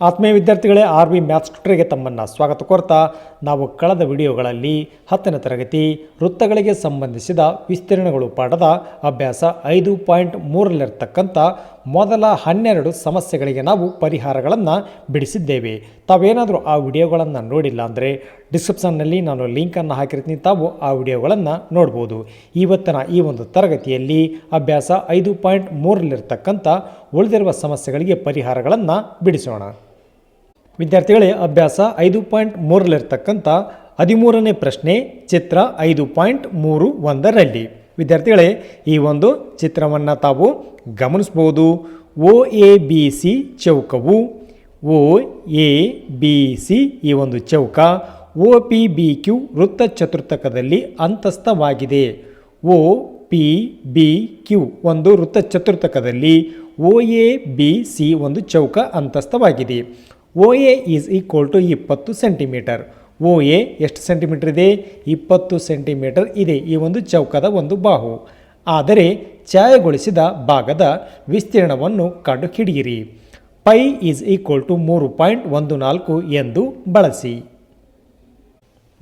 ಆತ್ಮೀಯ ವಿದ್ಯಾರ್ಥಿಗಳೇ, R B maths ಟ್ಯೂಟರ್ಗೆ ತಮ್ಮನ್ನು ಸ್ವಾಗತ ಕೋರ್ತಾ ನಾವು ಕಳೆದ ವಿಡಿಯೋಗಳಲ್ಲಿ ಹತ್ತನೇ ತರಗತಿ ವೃತ್ತಗಳಿಗೆ ಸಂಬಂಧಿಸಿದ ವಿಸ್ತೀರ್ಣಗಳು ಪಾಠದ ಅಭ್ಯಾಸ ಐದು ಪಾಯಿಂಟ್ ಮೂರಲ್ಲಿರ್ತಕ್ಕಂಥ ಮೊದಲ ಹನ್ನೆರಡು ಸಮಸ್ಯೆಗಳಿಗೆ ನಾವು ಪರಿಹಾರಗಳನ್ನು ಬಿಡಿಸಿದ್ದೇವೆ. ತಾವೇನಾದರೂ ಆ ವಿಡಿಯೋಗಳನ್ನು ನೋಡಿಲ್ಲ ಅಂದರೆ ಡಿಸ್ಕ್ರಿಪ್ಷನ್ನಲ್ಲಿ ನಾನು ಲಿಂಕನ್ನು ಹಾಕಿರ್ತೀನಿ, ತಾವು ಆ ವಿಡಿಯೋಗಳನ್ನು ನೋಡ್ಬೋದು. ಇವತ್ತಿನ ಈ ಒಂದು ತರಗತಿಯಲ್ಲಿ ಅಭ್ಯಾಸ ಐದು ಪಾಯಿಂಟ್ ಮೂರಲ್ಲಿರ್ತಕ್ಕಂಥ ಉಳಿದಿರುವ ಸಮಸ್ಯೆಗಳಿಗೆ ಪರಿಹಾರಗಳನ್ನು ಬಿಡಿಸೋಣ. ವಿದ್ಯಾರ್ಥಿಗಳೇ, ಅಭ್ಯಾಸ ಐದು ಪಾಯಿಂಟ್ ಮೂರಲ್ಲಿರ್ತಕ್ಕಂಥ ಹದಿಮೂರನೇ ಪ್ರಶ್ನೆ, ಚಿತ್ರ ಐದು ಪಾಯಿಂಟ್ ಮೂರು ಒಂದರಲ್ಲಿ. ವಿದ್ಯಾರ್ಥಿಗಳೇ, ಈ ಒಂದು ಚಿತ್ರವನ್ನು ತಾವು ಗಮನಿಸ್ಬೋದು. ಒ ಎ ಬಿ ಸಿ ಚೌಕವು, ಒ ಎ ಬಿ ಸಿ ಈ ಒಂದು ಚೌಕ ಒ ಪಿ ಬಿ ಕ್ಯೂ ವೃತ್ತ ಚತುರ್ಥಕದಲ್ಲಿ ಅಂತಸ್ಥವಾಗಿದೆ. ಒ ಪಿ ಬಿ ಕ್ಯೂ ಒಂದು ವೃತ್ತ ಚತುರ್ಥಕದಲ್ಲಿ ಒ ಎ ಬಿ ಸಿ ಒಂದು ಚೌಕ ಅಂತಸ್ಥವಾಗಿದೆ. O A is equal to ಇಪ್ಪತ್ತು ಸೆಂಟಿಮೀಟರ್. ಒ ಎ ಎಷ್ಟು ಸೆಂಟಿಮೀಟರ್ ಇದೆ? ಇಪ್ಪತ್ತು ಸೆಂಟಿಮೀಟರ್ ಇದೆ. ಈ ಒಂದು ಚೌಕದ ಒಂದು ಬಾಹು. ಆದರೆ ಛಾಯಗೊಳಿಸಿದ ಭಾಗದ ವಿಸ್ತೀರ್ಣವನ್ನು ಕಂಡುಹಿಡಿಯಿರಿ. ಪೈ ಈಸ್ ಈಕ್ವಲ್ ಟು ಮೂರು ಪಾಯಿಂಟ್ ಒಂದು ನಾಲ್ಕು ಎಂದು ಬಳಸಿ.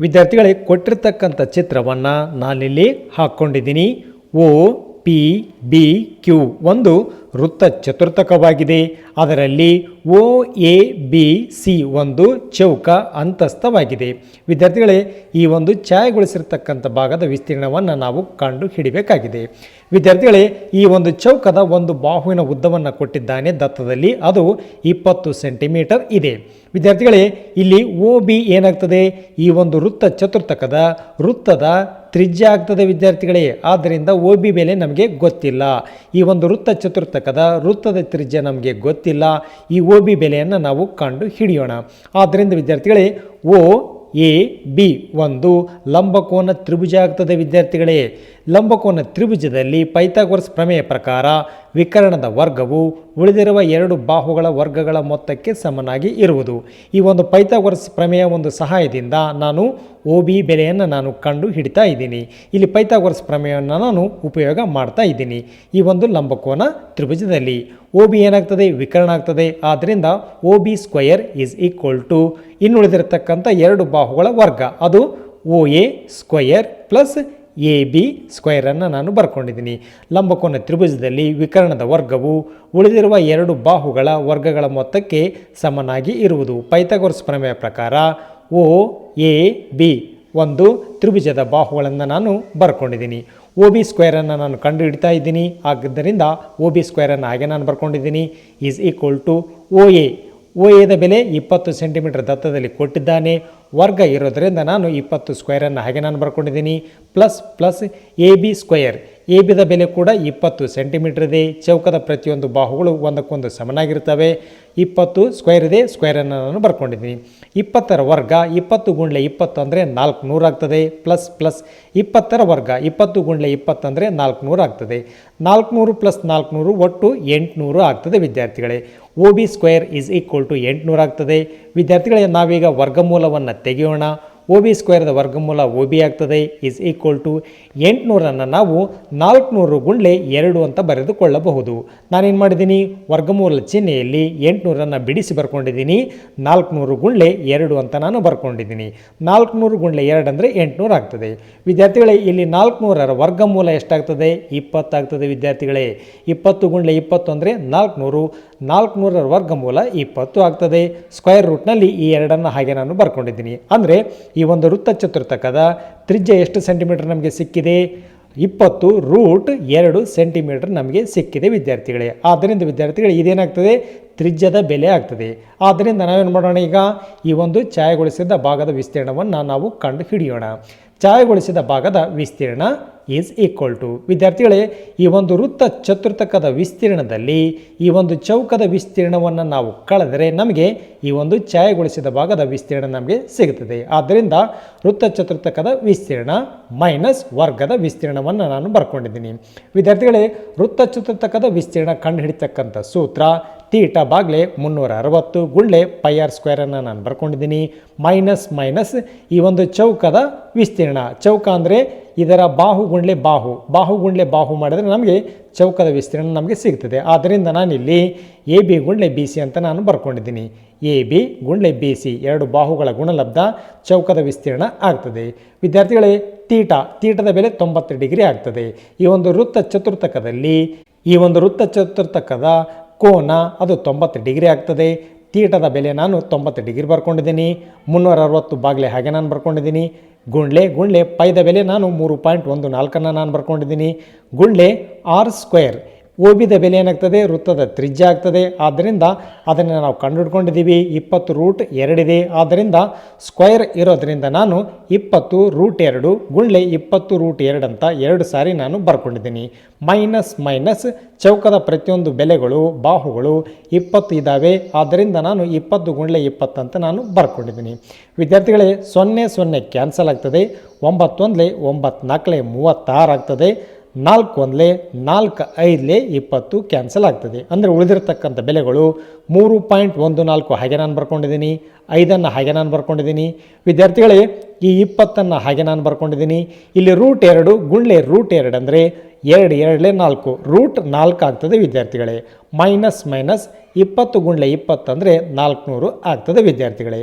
ವಿದ್ಯಾರ್ಥಿಗಳೇ, ಕೊಟ್ಟಿರ್ತಕ್ಕಂಥ ಚಿತ್ರವನ್ನು ನಾನಿಲ್ಲಿ ಹಾಕ್ಕೊಂಡಿದ್ದೀನಿ. ಓ, ಪಿ, ಬಿ, ಕ್ಯೂ ಒಂದು ವೃತ್ತ ಚತುರ್ಥಕವಾಗಿದೆ ಅದರಲ್ಲಿ ಒ, ಎ, ಬಿ, ಸಿ ಒಂದು ಚೌಕ ಅಂತಸ್ಥವಾಗಿದೆ. ವಿದ್ಯಾರ್ಥಿಗಳೇ, ಈ ಒಂದು ಛಾಯೆಗೊಳಿಸಿರ್ತಕ್ಕಂಥ ಭಾಗದ ವಿಸ್ತೀರ್ಣವನ್ನು ನಾವು ಕಂಡು ಹಿಡಿಬೇಕಾಗಿದೆ. ವಿದ್ಯಾರ್ಥಿಗಳೇ, ಈ ಒಂದು ಚೌಕದ ಒಂದು ಬಾಹುವಿನ ಉದ್ದವನ್ನು ಕೊಟ್ಟಿದ್ದಾನೆ ದತ್ತದಲ್ಲಿ. ಅದು ಇಪ್ಪತ್ತು ಸೆಂಟಿಮೀಟರ್ ಇದೆ. ವಿದ್ಯಾರ್ಥಿಗಳೇ, ಇಲ್ಲಿ ಓ ಬಿ ಏನಾಗ್ತದೆ? ಈ ಒಂದು ವೃತ್ತ ಚತುರ್ಥಕದ ವೃತ್ತದ ತ್ರಿಜ್ಯ ಆಗ್ತದೆ ವಿದ್ಯಾರ್ಥಿಗಳೇ. ಆದ್ದರಿಂದ ಒ ಬಿ ಬೆಲೆ ನಮಗೆ ಗೊತ್ತಿಲ್ಲ. ಈ ಒಂದು ವೃತ್ತ ಚತುರ್ಥಕದ ವೃತ್ತದ ತ್ರಿಜ್ಯ ನಮಗೆ ಗೊತ್ತಿಲ್ಲ. ಈ ಒ ಬಿ ಬೆಲೆಯನ್ನು ನಾವು ಕಂಡು ಹಿಡಿಯೋಣ. ಆದ್ದರಿಂದ ವಿದ್ಯಾರ್ಥಿಗಳೇ, ಓ, ಎ, ಬಿ ಒಂದು ಲಂಬಕೋನ ತ್ರಿಭುಜ ಆಗ್ತದೆ ವಿದ್ಯಾರ್ಥಿಗಳೇ. ಲಂಬಕೋನ ತ್ರಿಭುಜದಲ್ಲಿ ಪೈಥಾಗೋರಸ್ ಪ್ರಮೇಯ ಪ್ರಕಾರ ವಿಕರಣದ ವರ್ಗವು ಉಳಿದಿರುವ ಎರಡು ಬಾಹುಗಳ ವರ್ಗಗಳ ಮೊತ್ತಕ್ಕೆ ಸಮನಾಗಿ ಇರುವುದು. ಈ ಒಂದು ಪೈಥಾಗೋರಸ್ ಪ್ರಮೇಯ ಒಂದು ಸಹಾಯದಿಂದ ನಾನು ಓ ಬಿ ಬೆಲೆಯನ್ನು ನಾನು ಕಂಡು ಹಿಡಿತಾ ಇದ್ದೀನಿ. ಇಲ್ಲಿ ಪೈಥಾಗೋರಸ್ ಪ್ರಮೇಯವನ್ನು ನಾನು ಉಪಯೋಗ ಮಾಡ್ತಾ ಇದ್ದೀನಿ. ಈ ಒಂದು ಲಂಬಕೋನ ತ್ರಿಭುಜದಲ್ಲಿ ಓ ಬಿ ಏನಾಗ್ತದೆ? ವಿಕರಣ ಆಗ್ತದೆ. ಆದ್ದರಿಂದ O B square is equal to ಇನ್ನುಳಿದಿರತಕ್ಕಂಥ ಎರಡು ಬಾಹುಗಳ ವರ್ಗ. ಅದು O A square plus A, B ಸ್ಕ್ವೈರನ್ನು ನಾನು ಬರ್ಕೊಂಡಿದ್ದೀನಿ. ಲಂಬಕೋನ ತ್ರಿಭುಜದಲ್ಲಿ ವಿಕರಣದ ವರ್ಗವು ಉಳಿದಿರುವ ಎರಡು ಬಾಹುಗಳ ವರ್ಗಗಳ ಮೊತ್ತಕ್ಕೆ ಸಮನಾಗಿ ಇರುವುದು. ಪೈಥಾಗೋರಸ್ ಪ್ರಮೇಯ ಪ್ರಕಾರ ಓ, ಎ, ಬಿ ಒಂದು ತ್ರಿಭುಜದ ಬಾಹುಗಳನ್ನು ನಾನು ಬರ್ಕೊಂಡಿದ್ದೀನಿ. ಒ ಬಿ ಸ್ಕ್ವೇರನ್ನು ನಾನು ಕಂಡುಹಿಡ್ತಾ ಇದ್ದೀನಿ. ಆದ್ದರಿಂದ ಒ ಬಿ ಸ್ಕ್ವೇರನ್ನು ಹಾಗೆ ನಾನು ಬರ್ಕೊಂಡಿದ್ದೀನಿ. Is equal to O A. O ಎದ ಬೆಲೆ ಇಪ್ಪತ್ತು ಸೆಂಟಿಮೀಟರ್ ದತ್ತದಲ್ಲಿ ಕೊಟ್ಟಿದ್ದಾನೆ. ವರ್ಗ ಇರೋದರಿಂದ ನಾನು ಇಪ್ಪತ್ತು ಸ್ಕ್ವೇರನ್ನು ಹಾಗೆ ನಾನು ಬರ್ಕೊಂಡಿದ್ದೀನಿ. Plus plus A B square A ಬಿದ ಬೆಲೆ ಕೂಡ ಇಪ್ಪತ್ತು ಸೆಂಟಿಮೀಟರ್ ಇದೆ ಚೌಕದ ಪ್ರತಿಯೊಂದು ಬಾಹುಗಳು ಒಂದಕ್ಕೊಂದು ಸಮನಾಗಿರ್ತವೆ ಇಪ್ಪತ್ತು ಸ್ಕ್ವೇರ್ ಇದೆ ಸ್ಕ್ವೇರನ್ನು ನಾನು ಬರ್ಕೊಂಡಿದ್ದೀನಿ. ಇಪ್ಪತ್ತರ ವರ್ಗ ಇಪ್ಪತ್ತು ಗುಂಡ್ಲೆ ಇಪ್ಪತ್ತು ಅಂದರೆ ನಾಲ್ಕು ನೂರು ಆಗ್ತದೆ. ಪ್ಲಸ್ ಪ್ಲಸ್ ಇಪ್ಪತ್ತರ ವರ್ಗ ಇಪ್ಪತ್ತು ಗುಂಡ್ಲೆ ಇಪ್ಪತ್ತಂದರೆ ನಾಲ್ಕುನೂರು ಆಗ್ತದೆ. ನಾಲ್ಕುನೂರು ಪ್ಲಸ್ ನಾಲ್ಕುನೂರು ಒಟ್ಟು ಎಂಟುನೂರು ಆಗ್ತದೆ ವಿದ್ಯಾರ್ಥಿಗಳೇ. O B square is equal to ಎಂಟುನೂರು ಆಗ್ತದೆ. ವಿದ್ಯಾರ್ಥಿಗಳೇ, ನಾವೀಗ ವರ್ಗಮೂಲವನ್ನು ತೆಗೆಯೋಣ. ಒ ಬಿ ಸ್ಕ್ವೇರ್ದ ವರ್ಗಮೂಲ ಓ ಬಿ ಆಗ್ತದೆ ಈಸ್ ಈಕ್ವಲ್ ಟು ಎಂಟುನೂರನ್ನು ನಾವು ನಾಲ್ಕುನೂರು ಗುಂಡ್ಲೆ ಎರಡು ಅಂತ ಬರೆದುಕೊಳ್ಳಬಹುದು. ನಾನೇನು ಮಾಡಿದ್ದೀನಿ? ವರ್ಗಮೂಲ ಚಿಹ್ನೆಯಲ್ಲಿ ಎಂಟುನೂರನ್ನು ಬಿಡಿಸಿ ಬರ್ಕೊಂಡಿದ್ದೀನಿ, ನಾಲ್ಕುನೂರು ಗುಂಡ್ಲೆ ಎರಡು ಅಂತ ನಾನು ಬರ್ಕೊಂಡಿದ್ದೀನಿ. ನಾಲ್ಕುನೂರು ಗುಂಡ್ಲೆ ಎರಡು ಅಂದರೆ ಎಂಟುನೂರು ಆಗ್ತದೆ. ವಿದ್ಯಾರ್ಥಿಗಳೇ, ಇಲ್ಲಿ ನಾಲ್ಕುನೂರರ ವರ್ಗಮೂಲ ಎಷ್ಟಾಗ್ತದೆ? ಇಪ್ಪತ್ತಾಗ್ತದೆ ವಿದ್ಯಾರ್ಥಿಗಳೇ. ಇಪ್ಪತ್ತು ಗುಂಡ್ಲೆ ಇಪ್ಪತ್ತು ಅಂದರೆ ನಾಲ್ಕುನೂರು, ನಾಲ್ಕುನೂರರ ವರ್ಗಮೂಲ ಇಪ್ಪತ್ತು ಆಗ್ತದೆ. ಸ್ಕ್ವೇರ್ ರೂಟ್ನಲ್ಲಿ ಈ ಎರಡನ್ನು ಹಾಗೆ ನಾನು ಬರ್ಕೊಂಡಿದ್ದೀನಿ. ಅಂದರೆ ಈ ಒಂದು ವೃತ್ತ ಚತುರ್ಥಕದ ತ್ರಿಜ್ಯ ಎಷ್ಟು ಸೆಂಟಿಮೀಟರ್ ನಮಗೆ ಸಿಕ್ಕಿದೆ? ಇಪ್ಪತ್ತು ರೂಟ್ ಎರಡು ಸೆಂಟಿಮೀಟರ್ ನಮಗೆ ಸಿಕ್ಕಿದೆ ವಿದ್ಯಾರ್ಥಿಗಳೇ. ಆದ್ದರಿಂದ ವಿದ್ಯಾರ್ಥಿಗಳು, ಇದೇನಾಗ್ತದೆ? ತ್ರಿಜ್ಯದ ಬೆಲೆ ಆಗ್ತದೆ. ಆದ್ದರಿಂದ ನಾವೇನು ಮಾಡೋಣ ಈಗ? ಈ ಒಂದು ಛಾಯೆಗೊಳಿಸಿದ ಭಾಗದ ವಿಸ್ತೀರ್ಣವನ್ನು ನಾವು ಕಂಡು ಹಿಡಿಯೋಣ ಛಾಯೆಗೊಳಿಸಿದ ಭಾಗದ ವಿಸ್ತೀರ್ಣ ಈಸ್ ಈಕ್ವಲ್ ಟು ವಿದ್ಯಾರ್ಥಿಗಳೇ, ಈ ಒಂದು ವೃತ್ತ ಚತುರ್ಥಕದ ವಿಸ್ತೀರ್ಣದಲ್ಲಿ ಈ ಒಂದು ಚೌಕದ ವಿಸ್ತೀರ್ಣವನ್ನು ನಾವು ಕಳೆದರೆ ನಮಗೆ ಈ ಒಂದು ಛಾಯೆಗೊಳಿಸಿದ ಭಾಗದ ವಿಸ್ತೀರ್ಣ ನಮಗೆ ಸಿಗುತ್ತದೆ. ಆದ್ದರಿಂದ ವೃತ್ತ ಚತುರ್ಥಕದ ವಿಸ್ತೀರ್ಣ ಮೈನಸ್ ವರ್ಗದ ವಿಸ್ತೀರ್ಣವನ್ನು ನಾನು ಬರ್ಕೊಂಡಿದ್ದೀನಿ. ವಿದ್ಯಾರ್ಥಿಗಳೇ, ವೃತ್ತ ಚತುರ್ಥಕದ ವಿಸ್ತೀರ್ಣ ಕಂಡುಹಿಡಿತಕ್ಕಂಥ ಸೂತ್ರ ತೀಟ ಬಾಗ್ಲೆ ಮುನ್ನೂರ ಅರವತ್ತು ಗುಂಡ್ಲೆ ಪೈ ಆರ್ ಸ್ಕ್ವೇರನ್ನು ನಾನು ಬರ್ಕೊಂಡಿದ್ದೀನಿ. ಮೈನಸ್ ಮೈನಸ್ ಈ ಒಂದು ಚೌಕದ ವಿಸ್ತೀರ್ಣ. ಚೌಕ ಅಂದರೆ ಇದರ ಬಾಹು ಗುಂಡ್ಲೆ ಬಾಹು. ಬಾಹು ಗುಂಡ್ಲೆ ಬಾಹು ಮಾಡಿದ್ರೆ ನಮಗೆ ಚೌಕದ ವಿಸ್ತೀರ್ಣ ನಮಗೆ ಸಿಗ್ತದೆ. ಆದ್ದರಿಂದ ನಾನಿಲ್ಲಿ ಎ ಬಿ ಗುಂಡ್ಲೆ ಬಿ ಸಿ ಅಂತ ನಾನು ಬರ್ಕೊಂಡಿದ್ದೀನಿ. ಎ ಬಿ ಗುಂಡ್ಲೆ ಬಿ ಸಿ ಎರಡು ಬಾಹುಗಳ ಗುಣಲಬ್ಧ ಚೌಕದ ವಿಸ್ತೀರ್ಣ ಆಗ್ತದೆ. ವಿದ್ಯಾರ್ಥಿಗಳೇ, ತೀಟ, ತೀಟದ ಬೆಲೆ ತೊಂಬತ್ತು ಡಿಗ್ರಿ ಆಗ್ತದೆ. ಈ ಒಂದು ವೃತ್ತ ಚತುರ್ಥಕದಲ್ಲಿ ಈ ಒಂದು ವೃತ್ತ ಚತುರ್ಥಕದ ಕೋನ ಅದು ತೊಂಬತ್ತು ಡಿಗ್ರಿ ಆಗ್ತದೆ. ತೀಟದ ಬೆಲೆ ನಾನು ತೊಂಬತ್ತು ಡಿಗ್ರಿ ಬರ್ಕೊಂಡಿದ್ದೀನಿ. ಮುನ್ನೂರ ಅರವತ್ತು ಬಾಗಿಲೆ ಹಾಗೆ ನಾನು ಬರ್ಕೊಂಡಿದ್ದೀನಿ. ಗುಂಡ್ಲೆ ಗುಂಡ್ಲೆ, ಪೈದ ಬೆಲೆ ನಾನು ಮೂರು ಪಾಯಿಂಟ್ ಒಂದು ನಾಲ್ಕನ್ನು ನಾನು ಬರ್ಕೊಂಡಿದ್ದೀನಿ. ಗುಂಡ್ಲೆ, ಆರ್ ಸ್ಕ್ವೇರ್ ಓಬಿದ ಬೆಲೆ ಏನಾಗ್ತದೆ? ವೃತ್ತದ ತ್ರಿಜ್ಯ ಆಗ್ತದೆ. ಆದ್ದರಿಂದ ಅದನ್ನು ನಾವು ಕಂಡುಹಿಡ್ಕೊಂಡಿದ್ದೀವಿ. ಇಪ್ಪತ್ತು ರೂಟ್ ಎರಡಿದೆ ಆದ್ದರಿಂದ ಸ್ಕ್ವೇರ್ ಇರೋದರಿಂದ ನಾನು ಇಪ್ಪತ್ತು ರೂಟ್ ಎರಡು ಗುಂಡ್ಲೆ ಇಪ್ಪತ್ತು ರೂಟ್ ಎರಡು ಅಂತ ಎರಡು ಸಾರಿ ನಾನು ಬರ್ಕೊಂಡಿದ್ದೀನಿ. ಮೈನಸ್ ಮೈನಸ್ ಚೌಕದ ಪ್ರತಿಯೊಂದು ಬೆಲೆಗಳು, ಬಾಹುಗಳು ಇಪ್ಪತ್ತು ಇದ್ದಾವೆ. ಆದ್ದರಿಂದ ನಾನು ಇಪ್ಪತ್ತು ಗುಂಡ್ಲೆ ಇಪ್ಪತ್ತು ಅಂತ ನಾನು ಬರ್ಕೊಂಡಿದ್ದೀನಿ. ವಿದ್ಯಾರ್ಥಿಗಳೇ, ಸೊನ್ನೆ ಸೊನ್ನೆ ಕ್ಯಾನ್ಸಲ್ ಆಗ್ತದೆ. ಒಂಬತ್ತೊಂದಲೇ ಒಂಬತ್ತು ನಾಲ್ಕಲೆ ಮೂವತ್ತಾರು ಆಗ್ತದೆ. ನಾಲ್ಕು ಒಂದಲೇ ನಾಲ್ಕು ಐದಲೇ ಇಪ್ಪತ್ತು ಕ್ಯಾನ್ಸಲ್ ಆಗ್ತದೆ. ಅಂದರೆ ಉಳಿದಿರತಕ್ಕಂಥ ಬೆಲೆಗಳು ಮೂರು ಪಾಯಿಂಟ್ ಒಂದು ನಾಲ್ಕು ಹಾಗೆ ನಾನು ಬರ್ಕೊಂಡಿದ್ದೀನಿ, ಐದನ್ನು ಹಾಗೆ ನಾನು ಬರ್ಕೊಂಡಿದ್ದೀನಿ. ವಿದ್ಯಾರ್ಥಿಗಳೇ, ಈ ಇಪ್ಪತ್ತನ್ನು ಹಾಗೆ ನಾನು ಬರ್ಕೊಂಡಿದ್ದೀನಿ. ಇಲ್ಲಿ ರೂಟ್ ಎರಡು ಗುಂಡ್ಲೆ ರೂಟ್ ಎರಡು ಅಂದರೆ ಎರಡು ಎರಡಲೇ ನಾಲ್ಕು, ರೂಟ್ ನಾಲ್ಕು ಆಗ್ತದೆ ವಿದ್ಯಾರ್ಥಿಗಳೇ. ಮೈನಸ್ ಮೈನಸ್ ಇಪ್ಪತ್ತು ಗುಂಡ್ಲೆ ಇಪ್ಪತ್ತಂದರೆ ನಾಲ್ಕುನೂರು ಆಗ್ತದೆ ವಿದ್ಯಾರ್ಥಿಗಳೇ.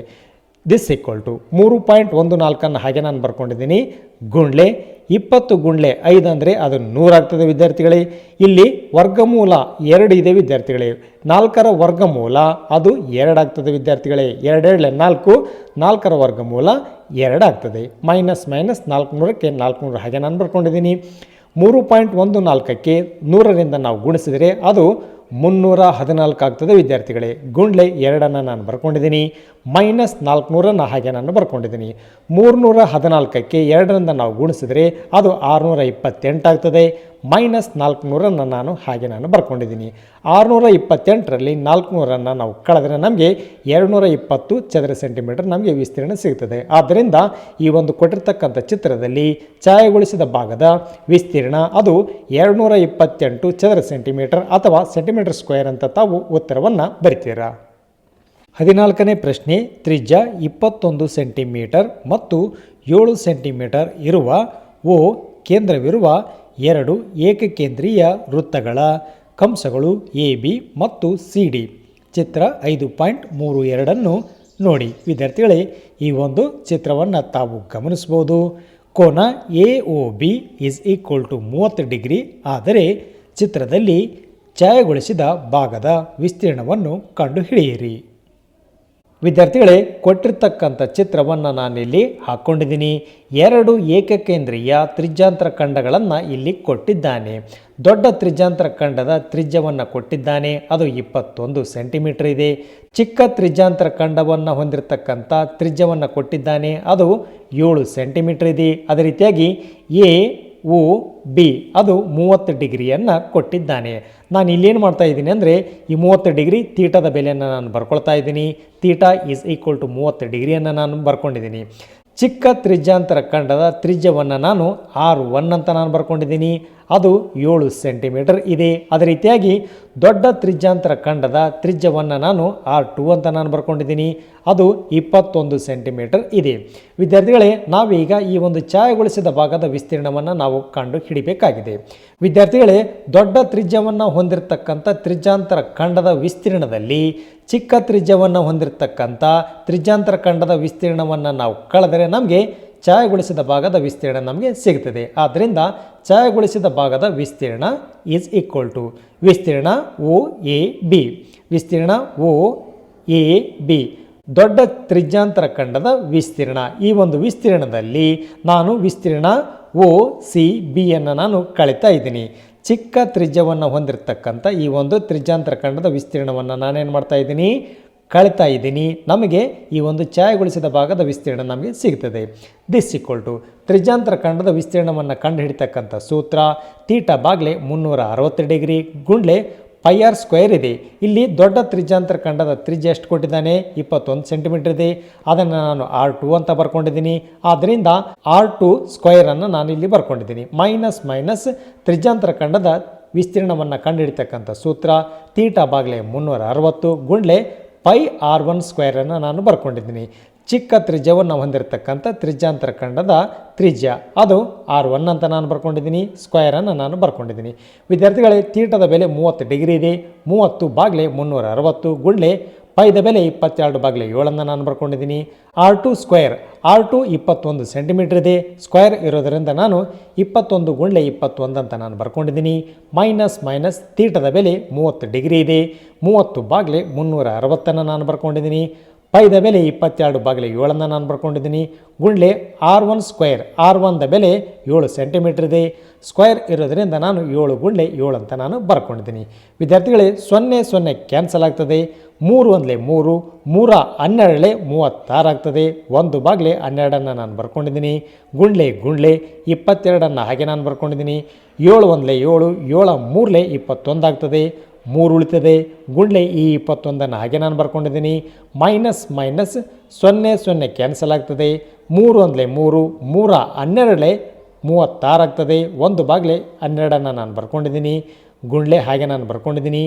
ದಿಸ್ ಈಕ್ವಲ್ ಟು ಮೂರು ಪಾಯಿಂಟ್ ಒಂದು ನಾಲ್ಕನ್ನು ಹಾಗೆ ನಾನು ಬರ್ಕೊಂಡಿದ್ದೀನಿ. ಗುಂಡ್ಲೆ ಇಪ್ಪತ್ತು ಗುಂಡ್ಲೆ ಐದು ಅಂದರೆ ಅದು ನೂರಾಗ್ತದೆ ವಿದ್ಯಾರ್ಥಿಗಳೇ. ಇಲ್ಲಿ ವರ್ಗಮೂಲ ಎರಡು ಇದೆ ವಿದ್ಯಾರ್ಥಿಗಳೇ. ನಾಲ್ಕರ ವರ್ಗಮೂಲ ಅದು ಎರಡಾಗ್ತದೆ ವಿದ್ಯಾರ್ಥಿಗಳೇ. ಎರಡೆರಡಲೆ ನಾಲ್ಕು, ನಾಲ್ಕರ ವರ್ಗಮೂಲ ಎರಡಾಗ್ತದೆ. ಮೈನಸ್ ಮೈನಸ್ ನಾಲ್ಕುನೂರಕ್ಕೆ ನಾಲ್ಕುನೂರು ಹಾಗೆ ನಾನು ಬರ್ಕೊಂಡಿದ್ದೀನಿ. ಮೂರು ಪಾಯಿಂಟ್ ಒಂದು ನಾಲ್ಕಕ್ಕೆ ನೂರರಿಂದ ನಾವು ಗುಣಿಸಿದರೆ ಅದು ಮುನ್ನೂರ ಹದಿನಾಲ್ಕು ಆಗ್ತದೆ, ವಿದ್ಯಾರ್ಥಿಗಳೇ. ಗುಂಡ್ಲೆ ಎರಡನ್ನು ನಾನು ಬರ್ಕೊಂಡಿದ್ದೀನಿ. ಮೈನಸ್ ನಾಲ್ಕುನೂರನ್ನು ಹಾಗೆ ನಾನು ಬರ್ಕೊಂಡಿದ್ದೀನಿ. ಮೂರುನೂರ ಹದಿನಾಲ್ಕಕ್ಕೆ ಎರಡರಿಂದ ನಾವು ಗುಣಿಸಿದರೆ ಅದು ಆರುನೂರ ಇಪ್ಪತ್ತೆಂಟಾಗ್ತದೆ. ಮೈನಸ್ ನಾಲ್ಕುನೂರನ್ನು ನಾನು ಹಾಗೆ ನಾನು ಬರ್ಕೊಂಡಿದ್ದೀನಿ. ಆರುನೂರ ಇಪ್ಪತ್ತೆಂಟರಲ್ಲಿ ನಾಲ್ಕುನೂರನ್ನು ನಾವು ಕಳೆದರೆ ನಮಗೆ ಎರಡುನೂರ ಇಪ್ಪತ್ತು ಚದರ ಸೆಂಟಿಮೀಟರ್ ನಮಗೆ ವಿಸ್ತೀರ್ಣ ಸಿಗ್ತದೆ. ಆದ್ದರಿಂದ ಈ ಒಂದು ಕೊಟ್ಟಿರ್ತಕ್ಕಂಥ ಚಿತ್ರದಲ್ಲಿ ಛಾಯೆಗೊಳಿಸಿದ ಭಾಗದ ವಿಸ್ತೀರ್ಣ ಅದು ಎರಡುನೂರ ಇಪ್ಪತ್ತೆಂಟು ಚದರ ಸೆಂಟಿಮೀಟರ್ ಅಥವಾ ಸೆಂಟಿಮೀಟರ್ ಸ್ಕ್ವೇರ್ ಅಂತ ತಾವು ಉತ್ತರವನ್ನು ಬರಿತೀರಾ? ಹದಿನಾಲ್ಕನೇ ಪ್ರಶ್ನೆ, ತ್ರಿಜ್ಯ ಇಪ್ಪತ್ತೊಂದು ಸೆಂಟಿಮೀಟರ್ ಮತ್ತು ಏಳು ಸೆಂಟಿಮೀಟರ್ ಇರುವ ಓ ಕೇಂದ್ರವಿರುವ ಎರಡು ಏಕಕೇಂದ್ರೀಯ ವೃತ್ತಗಳ ಕಂಸಗಳು ಎ, ಬಿ ಮತ್ತು ಸಿ, ಡಿ. ಚಿತ್ರ ಐದು ಪಾಯಿಂಟ್ ಮೂರು ಎರಡನ್ನು ನೋಡಿ. ವಿದ್ಯಾರ್ಥಿಗಳೇ, ಈ ಒಂದು ಚಿತ್ರವನ್ನು ತಾವು ಗಮನಿಸ್ಬೋದು ಕೋನ A O B is equal to ಮೂವತ್ತು ಡಿಗ್ರಿ. ಆದರೆ ಚಿತ್ರದಲ್ಲಿ ಛಾಯೆಗೊಳಿಸಿದ ಭಾಗದ ವಿಸ್ತೀರ್ಣವನ್ನು ಕಂಡುಹಿಡಿಯಿರಿ. ವಿದ್ಯಾರ್ಥಿಗಳೇ, ಕೊಟ್ಟಿರ್ತಕ್ಕಂಥ ಚಿತ್ರವನ್ನು ನಾನಿಲ್ಲಿ ಹಾಕ್ಕೊಂಡಿದ್ದೀನಿ. ಎರಡು ಏಕಕೇಂದ್ರೀಯ ತ್ರಿಜ್ಯಾಂತರ ಖಂಡಗಳನ್ನು ಇಲ್ಲಿ ಕೊಟ್ಟಿದ್ದಾನೆ. ದೊಡ್ಡ ತ್ರಿಜ್ಯಾಂತರ ಖಂಡದ ತ್ರಿಜ್ಯವನ್ನು ಕೊಟ್ಟಿದ್ದಾನೆ. ಅದು ಇಪ್ಪತ್ತೊಂದು ಸೆಂಟಿಮೀಟರ್ ಇದೆ. ಚಿಕ್ಕ ತ್ರಿಜ್ಯಾಂತರ ಖಂಡವನ್ನು ಹೊಂದಿರತಕ್ಕಂಥ ತ್ರಿಜ್ಯವನ್ನು ಕೊಟ್ಟಿದ್ದಾನೆ. ಅದು ಏಳು ಸೆಂಟಿಮೀಟರ್ ಇದೆ. ಅದೇ ರೀತಿಯಾಗಿ ಎ ಒ, ಬಿ, ಅದು ಮೂವತ್ತು ಡಿಗ್ರಿಯನ್ನು ಕೊಟ್ಟಿದ್ದಾನೆ. ನಾನು ಇಲ್ಲೇನು ಮಾಡ್ತಾ ಇದ್ದೀನಿ ಅಂದರೆ, ಈ ಮೂವತ್ತು ಡಿಗ್ರಿ ತೀಟದ ಬೆಲೆಯನ್ನು ನಾನು ಬರ್ಕೊಳ್ತಾ ಇದ್ದೀನಿ. ತೀಟ ಈಸ್ ಈಕ್ವಲ್ ಟು ಮೂವತ್ತು ಡಿಗ್ರಿಯನ್ನು ನಾನು ಬರ್ಕೊಂಡಿದ್ದೀನಿ. ಚಿಕ್ಕ ತ್ರಿಜ್ಯಾಂತರ ಖಂಡದ ತ್ರಿಜ್ಯವನ್ನು ನಾನು ಆರು ಒನ್ ಅಂತ ನಾನು ಬರ್ಕೊಂಡಿದ್ದೀನಿ. ಅದು ಏಳು ಸೆಂಟಿಮೀಟರ್ ಇದೆ. ಅದೇ ರೀತಿಯಾಗಿ ದೊಡ್ಡ ತ್ರಿಜ್ಯಾಂತರ ಖಂಡದ ತ್ರಿಜ್ಯವನ್ನು ನಾನು ಆರ್ ಟು ಅಂತ ನಾನು ಬರ್ಕೊಂಡಿದ್ದೀನಿ. ಅದು ಇಪ್ಪತ್ತೊಂದು ಸೆಂಟಿಮೀಟರ್ ಇದೆ. ವಿದ್ಯಾರ್ಥಿಗಳೇ, ನಾವೀಗ ಈ ಒಂದು ಛಾಯಗೊಳಿಸಿದ ಭಾಗದ ವಿಸ್ತೀರ್ಣವನ್ನು ನಾವು ಕಂಡು ಹಿಡಿಬೇಕಾಗಿದೆ ವಿದ್ಯಾರ್ಥಿಗಳೇ, ದೊಡ್ಡ ತ್ರಿಜ್ಯವನ್ನು ಹೊಂದಿರತಕ್ಕಂಥ ತ್ರಿಜ್ಯಾಂತರ ಖಂಡದ ವಿಸ್ತೀರ್ಣದಲ್ಲಿ ಚಿಕ್ಕ ತ್ರಿಜ್ಯವನ್ನು ಹೊಂದಿರತಕ್ಕಂಥ ತ್ರಿಜ್ಯಾಂತರ ಖಂಡದ ವಿಸ್ತೀರ್ಣವನ್ನು ನಾವು ಕಳೆದರೆ ನಮಗೆ ಛಾಯೆಗೊಳಿಸಿದ ಭಾಗದ ವಿಸ್ತೀರ್ಣ ನಮಗೆ ಸಿಗ್ತದೆ. ಆದ್ದರಿಂದ ಛಾಯಗೊಳಿಸಿದ ಭಾಗದ ವಿಸ್ತೀರ್ಣ ಈಸ್ ಈಕ್ವಲ್ ಟು ವಿಸ್ತೀರ್ಣ ಒ ಎ ಬಿ. ವಿಸ್ತೀರ್ಣ ಒ ಎ ಬಿ. ದೊಡ್ಡ ತ್ರಿಜ್ಯಾಂತರ ಖಂಡದ ವಿಸ್ತೀರ್ಣ. ಈ ಒಂದು ವಿಸ್ತೀರ್ಣದಲ್ಲಿ ನಾನು ವಿಸ್ತೀರ್ಣ ಒ ಸಿ ಬಿಯನ್ನು ನಾನು ಕಳೀತಾ ಇದ್ದೀನಿ. ಚಿಕ್ಕ ತ್ರಿಜ್ಯವನ್ನು ಹೊಂದಿರತಕ್ಕಂಥ ಈ ಒಂದು ತ್ರಿಜ್ಯಾಂತರ ಖಂಡದ ವಿಸ್ತೀರ್ಣವನ್ನು ನಾನೇನು ಮಾಡ್ತಾ ಇದ್ದೀನಿ? ಕಳಿತಾ ಇದ್ದೀನಿ. ನಮಗೆ ಈ ಒಂದು ಛಾಯಗೊಳಿಸಿದ ಭಾಗದ ವಿಸ್ತೀರ್ಣ ನಮಗೆ ಸಿಗ್ತದೆ. ದಿಸ್ ಈಕ್ವಲ್ ಟು ತ್ರಿಜಾಂತರ ಖಂಡದ ವಿಸ್ತೀರ್ಣವನ್ನು ಕಂಡುಹಿಡಿತಕ್ಕಂಥ ಸೂತ್ರ ತೀಟ ಬಾಗ್ಲೆ ಮುನ್ನೂರ ಅರವತ್ತು ಡಿಗ್ರಿ, ಗುಂಡ್ಲೆ ಪೈ ಆರ್ ಸ್ಕ್ವೇರ್ ಇದೆ. ಇಲ್ಲಿ ದೊಡ್ಡ ತ್ರಿಜಾಂತರ ಖಂಡದ ತ್ರಿಜ್ಯ ಎಷ್ಟು ಕೊಟ್ಟಿದ್ದಾನೆ? ಇಪ್ಪತ್ತೊಂದು ಸೆಂಟಿಮೀಟರ್ ಇದೆ. ಅದನ್ನು ನಾನು ಆರ್ ಟು ಅಂತ ಬರ್ಕೊಂಡಿದ್ದೀನಿ. ಆದ್ದರಿಂದ ಆರ್ ಟು ಸ್ಕ್ವೇರನ್ನು ನಾನು ಇಲ್ಲಿ ಬರ್ಕೊಂಡಿದ್ದೀನಿ. ಮೈನಸ್ ಮೈನಸ್ ತ್ರಿಜಾಂತರ ಖಂಡದ ವಿಸ್ತೀರ್ಣವನ್ನು ಕಂಡುಹಿಡಿತಕ್ಕಂಥ ಸೂತ್ರ ತೀಟ ಬಾಗ್ಲೆ ಮುನ್ನೂರ ಅರವತ್ತು, ಗುಂಡ್ಲೆ ಪೈ ಆರ್ ಒನ್ ಸ್ಕ್ವೇರನ್ನು ನಾನು ಬರ್ಕೊಂಡಿದ್ದೀನಿ. ಚಿಕ್ಕ ತ್ರಿಜ್ಯವನ್ನು ಹೊಂದಿರತಕ್ಕಂಥ ತ್ರಿಜ್ಯಾಂತರ ಖಂಡದ ತ್ರಿಜ್ಯ. ಅದು ಆರ್ ಒನ್ ಅಂತ ನಾನು ಬರ್ಕೊಂಡಿದ್ದೀನಿ. ಸ್ಕ್ವೇರನ್ನು ನಾನು ಬರ್ಕೊಂಡಿದ್ದೀನಿ. ವಿದ್ಯಾರ್ಥಿಗಳೇ ತೀಟದ ಬೆಲೆ ಮೂವತ್ತು ಡಿಗ್ರಿ ಇದೆ. ಮೂವತ್ತು ಬಾಗ್ಲೆ ಮುನ್ನೂರ ಅರವತ್ತು ಗುಂಡ್ಲೆ ಪೈದ ಬೆಲೆ ಇಪ್ಪತ್ತೆರಡು ಬಾಗಿಲೆ ಏಳನ್ನು ನಾನು ಬರ್ಕೊಂಡಿದ್ದೀನಿ. R two square R two ಇಪ್ಪತ್ತೊಂದು ಸೆಂಟಿಮೀಟರ್ ಇದೆ. ಸ್ಕ್ವೇರ್ ಇರೋದರಿಂದ ನಾನು ಇಪ್ಪತ್ತೊಂದು ಗುಂಡ್ಲೆ ಇಪ್ಪತ್ತೊಂದು ಅಂತ ನಾನು ಬರ್ಕೊಂಡಿದ್ದೀನಿ. ಮೈನಸ್ ಮೈನಸ್ ತೀಟದ ಬೆಲೆ ಮೂವತ್ತು ಡಿಗ್ರಿ ಇದೆ. ಮೂವತ್ತು ಬಾಗಿಲೆ ಮುನ್ನೂರ ಅರವತ್ತನ್ನು ನಾನು ಬರ್ಕೊಂಡಿದ್ದೀನಿ. ಪೈದ ಬೆಲೆ ಇಪ್ಪತ್ತೆರಡು ಬಾಗಿಲೆ ಏಳನ್ನು ನಾನು ಬರ್ಕೊಂಡಿದ್ದೀನಿ. ಗುಂಡ್ಲೆ ಆರ್ ಒನ್ ಸ್ಕ್ವೇರ್ ಆರ್ ಒನ್ದ ಬೆಲೆ ಏಳು ಸೆಂಟಿಮೀಟರ್ ಇದೆ. ಸ್ಕ್ವೇರ್ ಇರೋದರಿಂದ ನಾನು ಏಳು ಗುಂಡ್ಲೆ ಏಳು ಅಂತ ನಾನು ಬರ್ಕೊಂಡಿದ್ದೀನಿ. ವಿದ್ಯಾರ್ಥಿಗಳೇ, ಸೊನ್ನೆ ಸೊನ್ನೆ ಕ್ಯಾನ್ಸಲ್ ಆಗ್ತದೆ. ಮೂರು ಒಂದಲೇ ಮೂರು, ಮೂರ ಹನ್ನೆರಡಲೆ ಮೂವತ್ತಾರಾಗ್ತದೆ ಒಂದು ಬಾಗಿಲೆ ಹನ್ನೆರಡನ್ನು ನಾನು ಬರ್ಕೊಂಡಿದ್ದೀನಿ. ಗುಂಡ್ಲೆ ಗುಂಡ್ಲೆ ಇಪ್ಪತ್ತೆರಡನ್ನು ಹಾಗೆ ನಾನು ಬರ್ಕೊಂಡಿದ್ದೀನಿ. ಏಳು ಒಂದಲೆ ಏಳು, ಏಳ ಮೂರಲೆ ಇಪ್ಪತ್ತೊಂದಾಗ್ತದೆ ಮೂರು ಉಳಿತದೆ. ಗುಂಡ್ಲೆ ಈ ಇಪ್ಪತ್ತೊಂದನ್ನು ಹಾಗೆ ನಾನು ಬರ್ಕೊಂಡಿದ್ದೀನಿ. ಮೈನಸ್ ಮೈನಸ್ ಸೊನ್ನೆ ಸೊನ್ನೆ ಕ್ಯಾನ್ಸಲ್ ಆಗ್ತದೆ. ಮೂರು ಒಂದಲೇ ಮೂರು, ಮೂರ ಹನ್ನೆರಡಲೆ ಮೂವತ್ತಾರಾಗ್ತದೆ ಒಂದು ಬಾಗಿಲೆ ಹನ್ನೆರಡನ್ನು ನಾನು ಬರ್ಕೊಂಡಿದ್ದೀನಿ. ಗುಂಡ್ಲೆ ಹಾಗೆ ನಾನು ಬರ್ಕೊಂಡಿದ್ದೀನಿ.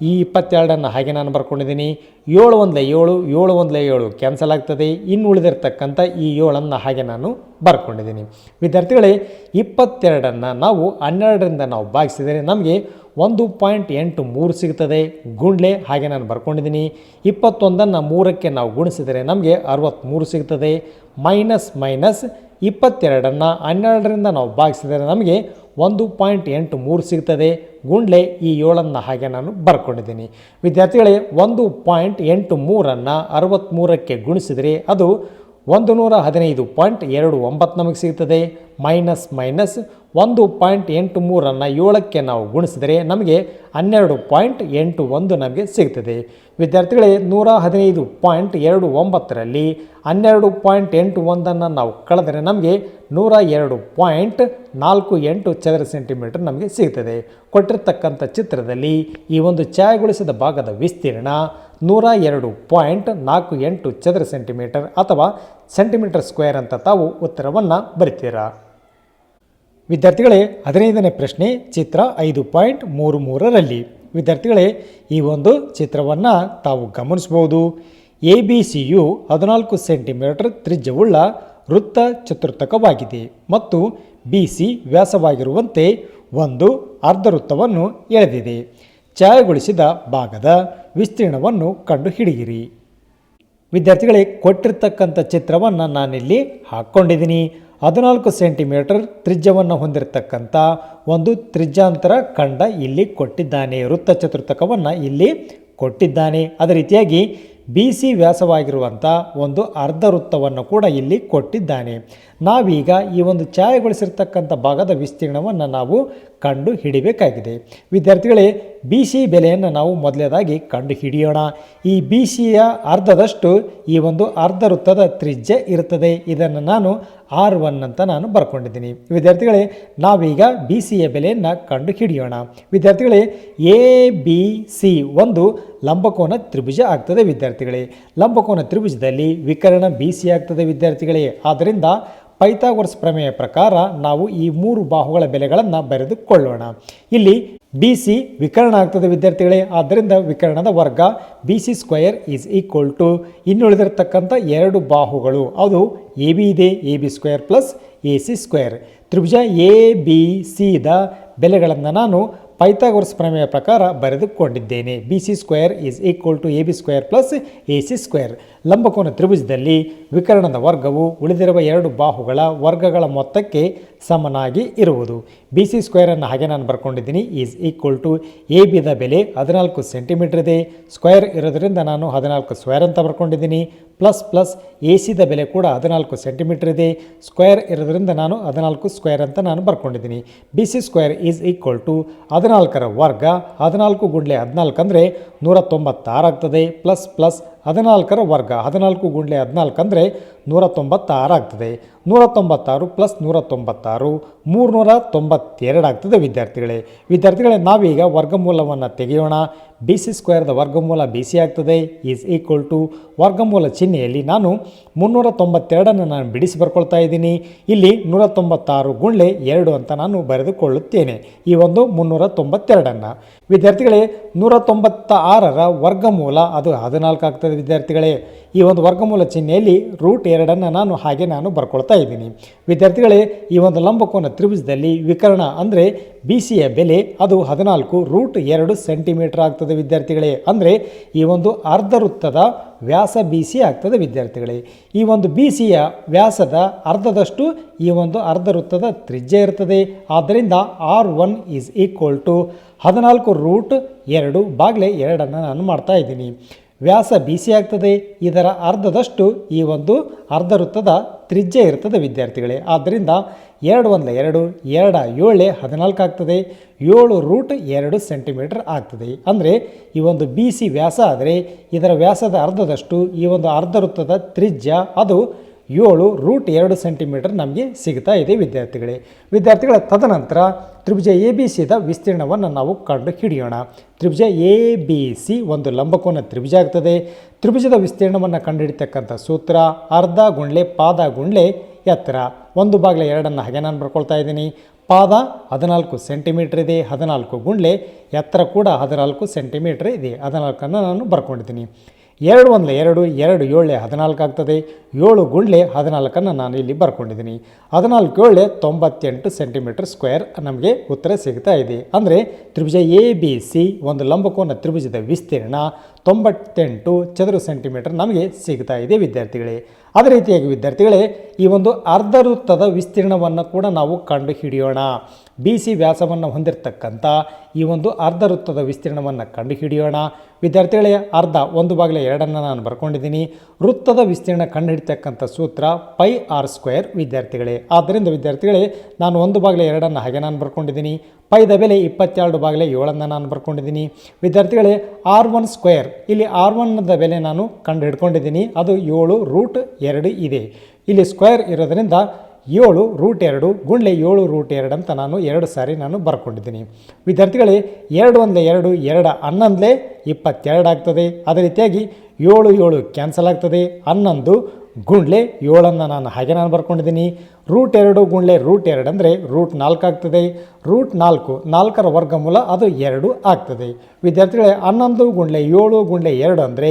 ಈ ಇಪ್ಪತ್ತೆರಡನ್ನು ಹಾಗೆ ನಾನು ಬರ್ಕೊಂಡಿದ್ದೀನಿ. ಏಳು ಒಂದಲೇ ಏಳು ಏಳು ಒಂದಲೇ ಏಳು ಕ್ಯಾನ್ಸಲ್ ಆಗ್ತದೆ. ಇನ್ನು ಉಳಿದಿರ್ತಕ್ಕಂಥ ಈ ಏಳನ್ನು ಹಾಗೆ ನಾನು ಬರ್ಕೊಂಡಿದ್ದೀನಿ. ವಿದ್ಯಾರ್ಥಿಗಳೇ, ಇಪ್ಪತ್ತೆರಡನ್ನು ನಾವು ಹನ್ನೆರಡರಿಂದ ನಾವು ಭಾಗಿಸಿದರೆ ನಮಗೆ ಒಂದು ಪಾಯಿಂಟ್ ಎಂಟು ಮೂರು ಸಿಗ್ತದೆ. ಗುಂಡ್ಲೆ ಹಾಗೆ ನಾನು ಬರ್ಕೊಂಡಿದ್ದೀನಿ. ಇಪ್ಪತ್ತೊಂದನ್ನು ಮೂರಕ್ಕೆ ನಾವು ಗುಣಿಸಿದರೆ ನಮಗೆ ಅರವತ್ತ್ಮೂರು ಸಿಗ್ತದೆ. ಮೈನಸ್ ಮೈನಸ್ ಇಪ್ಪತ್ತೆರಡನ್ನು ಹನ್ನೆರಡರಿಂದ ನಾವು ಭಾಗಿಸಿದರೆ ನಮಗೆ ಒಂದು ಪಾಯಿಂಟ್ ಎಂಟು ಮೂರು ಸಿಗ್ತದೆ. ಗುಂಡ್ಲೆ ಈ ಏಳನ್ನು ಹಾಗೆ ನಾನು ಬರ್ಕೊಂಡಿದ್ದೀನಿ. ವಿದ್ಯಾರ್ಥಿಗಳೇ, ಒಂದು ಪಾಯಿಂಟ್ ಎಂಟು ಮೂರನ್ನು ಅರವತ್ತ್ಮೂರಕ್ಕೆ ಗುಣಿಸಿದರೆ ಅದು ಒಂದು ನೂರ ಹದಿನೈದು ಪಾಯಿಂಟ್ ಎರಡು ಒಂಬತ್ತು ನಮಗೆ ಸಿಗ್ತದೆ. ಮೈನಸ್ ಮೈನಸ್ ಒಂದು ಪಾಯಿಂಟ್ ಎಂಟು ಮೂರನ್ನು ಏಳಕ್ಕೆ ನಾವು ಗುಣಿಸಿದರೆ ನಮಗೆ ಹನ್ನೆರಡು ಪಾಯಿಂಟ್ ಎಂಟು ಒಂದು ನಮಗೆ ಸಿಗ್ತದೆ. ವಿದ್ಯಾರ್ಥಿಗಳೇ, ನೂರ ಹದಿನೈದು ಪಾಯಿಂಟ್ ಎರಡು ಒಂಬತ್ತರಲ್ಲಿ ಹನ್ನೆರಡು ಪಾಯಿಂಟ್ ಎಂಟು ಒಂದನ್ನು ನಾವು ಕಳೆದರೆ ನಮಗೆ ನೂರ ಎರಡು ಪಾಯಿಂಟ್ ನಾಲ್ಕು ಎಂಟು ಚದರ ಸೆಂಟಿಮೀಟರ್ ನಮಗೆ ಸಿಗ್ತದೆ. ಕೊಟ್ಟಿರ್ತಕ್ಕಂಥ ಚಿತ್ರದಲ್ಲಿ ಈ ಒಂದು ಛಾಯಗೊಳಿಸಿದ ಭಾಗದ ವಿಸ್ತೀರ್ಣ ನೂರ ಎರಡು ಪಾಯಿಂಟ್ ನಾಲ್ಕು ಎಂಟು ಚದರ ಸೆಂಟಿಮೀಟರ್ ಅಥವಾ ಸೆಂಟಿಮೀಟರ್ ಸ್ಕ್ವೇರ್ ಅಂತ ತಾವು ಉತ್ತರವನ್ನು ಬರಿತೀರಾ? ವಿದ್ಯಾರ್ಥಿಗಳೇ, ಹದಿನೈದನೇ ಪ್ರಶ್ನೆ, ಚಿತ್ರ ಐದು ಪಾಯಿಂಟ್ ಮೂರು ಮೂರರಲ್ಲಿ. ವಿದ್ಯಾರ್ಥಿಗಳೇ, ಈ ಒಂದು ಚಿತ್ರವನ್ನು ತಾವು ಗಮನಿಸಬಹುದು. ಎ ಬಿ ಸಿಯು ಹದಿನಾಲ್ಕು ಸೆಂಟಿಮೀಟರ್ ತ್ರಿಜ್ಯವುಳ್ಳ ವೃತ್ತ ಚತುರ್ಥಕವಾಗಿದೆ ಮತ್ತು ಬಿ ಸಿ ವ್ಯಾಸವಾಗಿರುವಂತೆ ಒಂದು ಅರ್ಧ ವೃತ್ತವನ್ನು ಎಳೆದಿದೆ. ಛಾಯಗೊಳಿಸಿದ ಭಾಗದ ವಿಸ್ತೀರ್ಣವನ್ನು ಕಂಡುಹಿಡಿಯಿರಿ. ವಿದ್ಯಾರ್ಥಿಗಳೇ, ಕೊಟ್ಟಿರ್ತಕ್ಕಂಥ ಚಿತ್ರವನ್ನು ನಾನಿಲ್ಲಿ ಹಾಕ್ಕೊಂಡಿದ್ದೀನಿ. ಹದಿನಾಲ್ಕು ಸೆಂಟಿಮೀಟರ್ ತ್ರಿಜ್ಯವನ್ನು ಹೊಂದಿರತಕ್ಕಂಥ ಒಂದು ತ್ರಿಜ್ಯಾಂತರ ಖಂಡ ಇಲ್ಲಿ ಕೊಟ್ಟಿದ್ದಾನೆ. ವೃತ್ತ ಚತುರ್ಥಕವನ್ನು ಇಲ್ಲಿ ಕೊಟ್ಟಿದ್ದಾನೆ. ಅದೇ ರೀತಿಯಾಗಿ ಬಿ ಸಿ ವ್ಯಾಸವಾಗಿರುವಂಥ ಒಂದು ಅರ್ಧ ವೃತ್ತವನ್ನು ಕೂಡ ಇಲ್ಲಿ ಕೊಟ್ಟಿದ್ದಾನೆ. ನಾವೀಗ ಈ ಒಂದು ಛಾಯೆಗೊಳಿಸಿರ್ತಕ್ಕಂಥ ಭಾಗದ ವಿಸ್ತೀರ್ಣವನ್ನು ನಾವು ಕಂಡು ಹಿಡಿಬೇಕಾಗಿದೆ. ವಿದ್ಯಾರ್ಥಿಗಳೇ ಬಿ ಸಿ ಬೆಲೆಯನ್ನು ನಾವು ಮೊದಲನೇದಾಗಿ ಕಂಡು ಹಿಡಿಯೋಣ. ಈ ಬಿ ಸಿಯ ಅರ್ಧದಷ್ಟು ಈ ಒಂದು ಅರ್ಧ ವೃತ್ತದ ತ್ರಿಜ್ಯ ಇರುತ್ತದೆ. ಇದನ್ನು ನಾನು ಆರ್ ಒನ್ ಅಂತ ನಾನು ಬರ್ಕೊಂಡಿದ್ದೀನಿ. ವಿದ್ಯಾರ್ಥಿಗಳೇ, ನಾವೀಗ ಬಿ ಸಿಯ ಬೆಲೆಯನ್ನು ಕಂಡು ಹಿಡಿಯೋಣ. ವಿದ್ಯಾರ್ಥಿಗಳೇ ಎ ಬಿ ಸಿ ಒಂದು ಲಂಬಕೋನ ತ್ರಿಭುಜ ಆಗ್ತದೆ ವಿದ್ಯಾರ್ಥಿಗಳೇ. ಲಂಬಕೋನ ತ್ರಿಭುಜದಲ್ಲಿ ವಿಕರಣ ಬಿ ಸಿ ಆಗ್ತದೆ ವಿದ್ಯಾರ್ಥಿಗಳೇ. ಆದ್ದರಿಂದ ಪೈಥಾಗೊರಸ್ ಪ್ರಮೇಯ ಪ್ರಕಾರ ನಾವು ಈ ಮೂರು ಬಾಹುಗಳ ಬೆಲೆಗಳನ್ನು ಬರೆದುಕೊಳ್ಳೋಣ. ಇಲ್ಲಿ ಬಿ ಸಿ ವಿಕರ್ಣ ಆಗ್ತದೆ ವಿದ್ಯಾರ್ಥಿಗಳೇ. ಆದ್ದರಿಂದ ವಿಕರಣದ ವರ್ಗ B C square is equal to ಇನ್ನುಳಿದಿರತಕ್ಕಂಥ ಎರಡು ಬಾಹುಗಳು. ಅದು ಎ ಬಿ ಇದೆ A B square plus A C square Tribhuja A B ಸಿದ ಬೆಲೆಗಳನ್ನು ನಾನು ಪೈಥಾಗೊರಸ್ ಪ್ರಮೇಯ ಪ್ರಕಾರ ಬರೆದುಕೊಂಡಿದ್ದೇನೆ. B C square is equal to A B square plus A C square ಲಂಬಕೋನ ತ್ರಿಭುಜದಲ್ಲಿ ವಿಕರಣದ ವರ್ಗವು ಉಳಿದಿರುವ ಎರಡು ಬಾಹುಗಳ ವರ್ಗಗಳ ಮೊತ್ತಕ್ಕೆ ಸಮನಾಗಿ ಇರುವುದು. ಬಿ ಸಿ ಸ್ಕ್ವೇರನ್ನು ಹಾಗೆ ನಾನು ಬರ್ಕೊಂಡಿದ್ದೀನಿ. ಈಸ್ ಈಕ್ವಲ್ ಟು ಎ ಬಿದ ಬೆಲೆ ಹದಿನಾಲ್ಕು ಸೆಂಟಿಮೀಟರ್ ಇದೆ. ಸ್ಕ್ವೇರ್ ಇರೋದರಿಂದ ನಾನು ಹದಿನಾಲ್ಕು ಸ್ಕ್ವೇರ್ ಅಂತ ಬರ್ಕೊಂಡಿದ್ದೀನಿ. ಪ್ಲಸ್ ಪ್ಲಸ್ ಎ ಸಿದ ಬೆಲೆ ಕೂಡ ಹದಿನಾಲ್ಕು ಸೆಂಟಿಮೀಟರ್ ಇದೆ. ಸ್ಕ್ವೇರ್ ಇರೋದ್ರಿಂದ ನಾನು ಹದಿನಾಲ್ಕು ಸ್ಕ್ವೇರ್ ಅಂತ ನಾನು ಬರ್ಕೊಂಡಿದ್ದೀನಿ. B C square is equal to ಹದಿನಾಲ್ಕರ ವರ್ಗ ಹದಿನಾಲ್ಕು ಗುಂಡ್ಲೆ ಹದಿನಾಲ್ಕು ಅಂದರೆ ನೂರ ತೊಂಬತ್ತಾರು ಆಗ್ತದೆ. ಪ್ಲಸ್ ಪ್ಲಸ್ ಹದಿನಾಲ್ಕರ ವರ್ಗ ಹದಿನಾಲ್ಕು ಗುಂಡ್ಲೆ ಹದಿನಾಲ್ಕು ಅಂದರೆ ನೂರ ತೊಂಬತ್ತಾರಾಗ್ತದೆ ನೂರ ತೊಂಬತ್ತಾರು ಪ್ಲಸ್ ನೂರ ತೊಂಬತ್ತಾರು ಮೂರುನೂರ ತೊಂಬತ್ತೆರಡು ಆಗ್ತದೆ ವಿದ್ಯಾರ್ಥಿಗಳೇ. ವಿದ್ಯಾರ್ಥಿಗಳೇ, ನಾವೀಗ ವರ್ಗಮೂಲವನ್ನು ತೆಗೆಯೋಣ. ಬಿ ಸಿ ಸ್ಕ್ವೇರ್ದ ವರ್ಗಮೂಲ ಬಿ ಸಿ ಆಗ್ತದೆ ಈಸ್ ಈಕ್ವಲ್ ಟು ವರ್ಗಮೂಲ ಚಿಹ್ನೆಯಲ್ಲಿ ನಾನು ಮುನ್ನೂರ ತೊಂಬತ್ತೆರಡನ್ನು ನಾನು ಬಿಡಿಸಿ ಬರ್ಕೊಳ್ತಾ ಇದ್ದೀನಿ. ಇಲ್ಲಿ ನೂರ ತೊಂಬತ್ತಾರು ಗುಂಡ್ಲೆ ಎರಡು ಅಂತ ನಾನು ಬರೆದುಕೊಳ್ಳುತ್ತೇನೆ. ಈ ಒಂದು ಮುನ್ನೂರ ತೊಂಬತ್ತೆರಡನ್ನು ವಿದ್ಯಾರ್ಥಿಗಳೇ ನೂರ ತೊಂಬತ್ತ ಆರರ ವರ್ಗಮೂಲ ಅದು ಹದಿನಾಲ್ಕು ಆಗ್ತದೆ ವಿದ್ಯಾರ್ಥಿಗಳೇ. ಈ ಒಂದು ವರ್ಗಮೂಲ ಚಿಹ್ನೆಯಲ್ಲಿ ರೂಟ್ ಎರಡನ್ನು ನಾನು ಹಾಗೆ ನಾನು ಬರ್ಕೊಳ್ತಾ ಇದ್ದೀನಿ. ವಿದ್ಯಾರ್ಥಿಗಳೇ, ಈ ಒಂದು ಲಂಬಕೋನ ತ್ರಿಭುಜದಲ್ಲಿ ವಿಕರ್ಣ ಅಂದರೆ ಬಿ ಸಿಯ ಬೆಲೆ ಅದು ಹದಿನಾಲ್ಕು ರೂಟ್ ಎರಡು ಸೆಂಟಿಮೀಟರ್ ಆಗ್ತದೆ ವಿದ್ಯಾರ್ಥಿಗಳೇ. ಅಂದರೆ ಈ ಒಂದು ಅರ್ಧ ವೃತ್ತದ ವ್ಯಾಸ ಬಿ ಸಿ ಆಗ್ತದೆ ವಿದ್ಯಾರ್ಥಿಗಳೇ. ಈ ಒಂದು ಬಿ ಸಿಯ ವ್ಯಾಸದ ಅರ್ಧದಷ್ಟು ಈ ಒಂದು ಅರ್ಧ ವೃತ್ತದ ತ್ರಿಜ್ಯ ಇರ್ತದೆ. ಆದ್ದರಿಂದ R one is equal to ಹದಿನಾಲ್ಕು ರೂಟ್ ಎರಡು ಬಾಗ್ಲೆ ಎರಡನ್ನು ನಾನು ಮಾಡ್ತಾ ಇದ್ದೀನಿ. ವ್ಯಾಸ ಬಿಸಿಯಾಗ್ತದೆ ಇದರ ಅರ್ಧದಷ್ಟು ಈ ಒಂದು ಅರ್ಧ ವೃತ್ತದ ತ್ರಿಜ್ಯ ಇರ್ತದೆ ವಿದ್ಯಾರ್ಥಿಗಳೇ. ಆದ್ದರಿಂದ ಎರಡು ಒಂದಲ ಎರಡು, ಎರಡ ಏಳೆ ಹದಿನಾಲ್ಕು ಆಗ್ತದೆ. ಏಳು ರೂಟ್ ಎರಡು ಸೆಂಟಿಮೀಟರ್ ಆಗ್ತದೆ. ಅಂದರೆ ಈ ಒಂದು ಬಿ ಸಿ ವ್ಯಾಸ ಆದರೆ ಇದರ ವ್ಯಾಸದ ಅರ್ಧದಷ್ಟು ಈ ಒಂದು ಅರ್ಧ ವೃತ್ತದ ತ್ರಿಜ್ಯ ಅದು ಏಳು ರೂಟ್ ಎರಡು ಸೆಂಟಿಮೀಟರ್ ನಮಗೆ ಸಿಗ್ತಾ ಇದೆ ವಿದ್ಯಾರ್ಥಿಗಳೇ. ವಿದ್ಯಾರ್ಥಿಗಳ ತದನಂತರ ತ್ರಿಭುಜ ಎ ಬಿ ಸಿದ ವಿಸ್ತೀರ್ಣವನ್ನು ನಾವು ಕಂಡು ಹಿಡಿಯೋಣ. ತ್ರಿಭುಜ ಎ ಬಿ ಸಿ ಒಂದು ಲಂಬಕೋನ ತ್ರಿಭುಜ ಆಗ್ತದೆ. ತ್ರಿಭುಜದ ವಿಸ್ತೀರ್ಣವನ್ನು ಕಂಡುಹಿಡಿತಕ್ಕಂಥ ಸೂತ್ರ ಅರ್ಧ ಗುಂಡ್ಲೆ ಪಾದ ಗುಂಡ್ಲೆ ಎತ್ತರ. ಒಂದು ಬಾಗಿಲ ಎರಡನ್ನು ಹಾಗೆ ನಾನು ಬರ್ಕೊಳ್ತಾ ಇದ್ದೀನಿ. ಪಾದ ಹದಿನಾಲ್ಕು ಸೆಂಟಿಮೀಟ್ರ್ ಇದೆ. ಹದಿನಾಲ್ಕು ಗುಂಡ್ಲೆ ಎತ್ತರ ಕೂಡ ಹದಿನಾಲ್ಕು ಸೆಂಟಿಮೀಟ್ರ್ ಇದೆ. ಹದಿನಾಲ್ಕನ್ನು ನಾನು ಬರ್ಕೊಂಡಿದ್ದೀನಿ. ಎರಡು ಒಂದಲೆ ಎರಡು ಎರಡು ಏಳೆ ಹದಿನಾಲ್ಕು ಆಗ್ತದೆ. ಏಳು ಗುಳ್ಳೆ ಹದಿನಾಲ್ಕನ್ನು ನಾನು ಇಲ್ಲಿ ಬರ್ಕೊಂಡಿದ್ದೀನಿ. ಹದಿನಾಲ್ಕು ಏಳೆ ತೊಂಬತ್ತೆಂಟು ಸೆಂಟಿಮೀಟರ್ ಸ್ಕ್ವೇರ್ ನಮಗೆ ಉತ್ತರ ಸಿಗ್ತಾ ಇದೆ. ಅಂದರೆ ತ್ರಿಭುಜ ಎ, ಬಿ, ಸಿ ಒಂದು ಲಂಬಕೋನ ತ್ರಿಭುಜದ ವಿಸ್ತೀರ್ಣ ತೊಂಬತ್ತೆಂಟು ಚದುರ ಸೆಂಟಿಮೀಟರ್ ನಮಗೆ ಸಿಗ್ತಾ ಇದೆ ವಿದ್ಯಾರ್ಥಿಗಳೇ. ಅದೇ ರೀತಿಯಾಗಿ ವಿದ್ಯಾರ್ಥಿಗಳೇ, ಈ ಒಂದು ಅರ್ಧ ವೃತ್ತದ ವಿಸ್ತೀರ್ಣವನ್ನು ಕೂಡ ನಾವು ಕಂಡು ಹಿಡಿಯೋಣ ಬಿ, ಸಿ ವ್ಯಾಸವನ್ನು ಹೊಂದಿರತಕ್ಕಂಥ ಈ ಒಂದು ಅರ್ಧ ವೃತ್ತದ ವಿಸ್ತೀರ್ಣವನ್ನು ಕಂಡು ಹಿಡಿಯೋಣ ವಿದ್ಯಾರ್ಥಿಗಳೇ, ಅರ್ಧ, ಒಂದು ಬಾಗಿಲ ಎರಡನ್ನು ನಾನು ಬರ್ಕೊಂಡಿದ್ದೀನಿ. ವೃತ್ತದ ವಿಸ್ತೀರ್ಣ ಕಂಡುಹಿಡಿತಕ್ಕಂಥ ಸೂತ್ರ ಪೈ ಆರ್ ಸ್ಕ್ವೇರ್ ವಿದ್ಯಾರ್ಥಿಗಳೇ. ಆದ್ದರಿಂದ ವಿದ್ಯಾರ್ಥಿಗಳೇ, ನಾನು ಒಂದು ಬಾಗಿಲ ಎರಡನ್ನು ಹಾಗೆ ನಾನು ಬರ್ಕೊಂಡಿದ್ದೀನಿ. ಪೈದ ಬೆಲೆ ಇಪ್ಪತ್ತೆರಡು ಬಾಗಿಲೆ ಏಳನ್ನು ನಾನು ಬರ್ಕೊಂಡಿದ್ದೀನಿ. ವಿದ್ಯಾರ್ಥಿಗಳೇ ಆರ್ ಒನ್ ಸ್ಕ್ವೇರ್ ಇಲ್ಲಿ ಆರ್ ಒನ್ನದ ಬೆಲೆ ನಾನು ಕಂಡು ಹಿಡ್ಕೊಂಡಿದ್ದೀನಿ ಅದು ಏಳು ರೂಟ್ ಎರಡು ಇದೆ. ಇಲ್ಲಿ ಸ್ಕ್ವೇರ್ ಇರೋದರಿಂದ ಏಳು ರೂಟ್ ಎರಡು ಗುಂಡ್ಲೆ ಏಳು ರೂಟ್ ಎರಡು ಅಂತ ನಾನು ಎರಡು ಸಾರಿ ನಾನು ಬರ್ಕೊಂಡಿದ್ದೀನಿ. ವಿದ್ಯಾರ್ಥಿಗಳೇ, ಎರಡು ಒಂದು ಎರಡು ಎರಡು ಹನ್ನೊಂದಲೇ ಇಪ್ಪತ್ತೆರಡು ಆಗ್ತದೆ. ಅದೇ ರೀತಿಯಾಗಿ ಏಳು ಏಳು ಕ್ಯಾನ್ಸಲ್ ಆಗ್ತದೆ. ಹನ್ನೊಂದು ಗುಂಡ್ಲೆ ಏಳನ್ನು ನಾನು ಹಾಗೆ ನಾನು ಬರ್ಕೊಂಡಿದ್ದೀನಿ. ರೂಟ್ ಎರಡು ಗುಂಡ್ಲೆ ರೂಟ್ ಎರಡು ಅಂದರೆ ರೂಟ್ ನಾಲ್ಕು ಆಗ್ತದೆ. ರೂಟ್ ನಾಲ್ಕು, ನಾಲ್ಕರ ವರ್ಗಮೂಲ ಅದು ಎರಡು ಆಗ್ತದೆ. ವಿದ್ಯಾರ್ಥಿಗಳೇ, ಹನ್ನೊಂದು ಗುಂಡ್ಲೆ ಏಳು ಗುಂಡ್ಲೆ ಎರಡು ಅಂದರೆ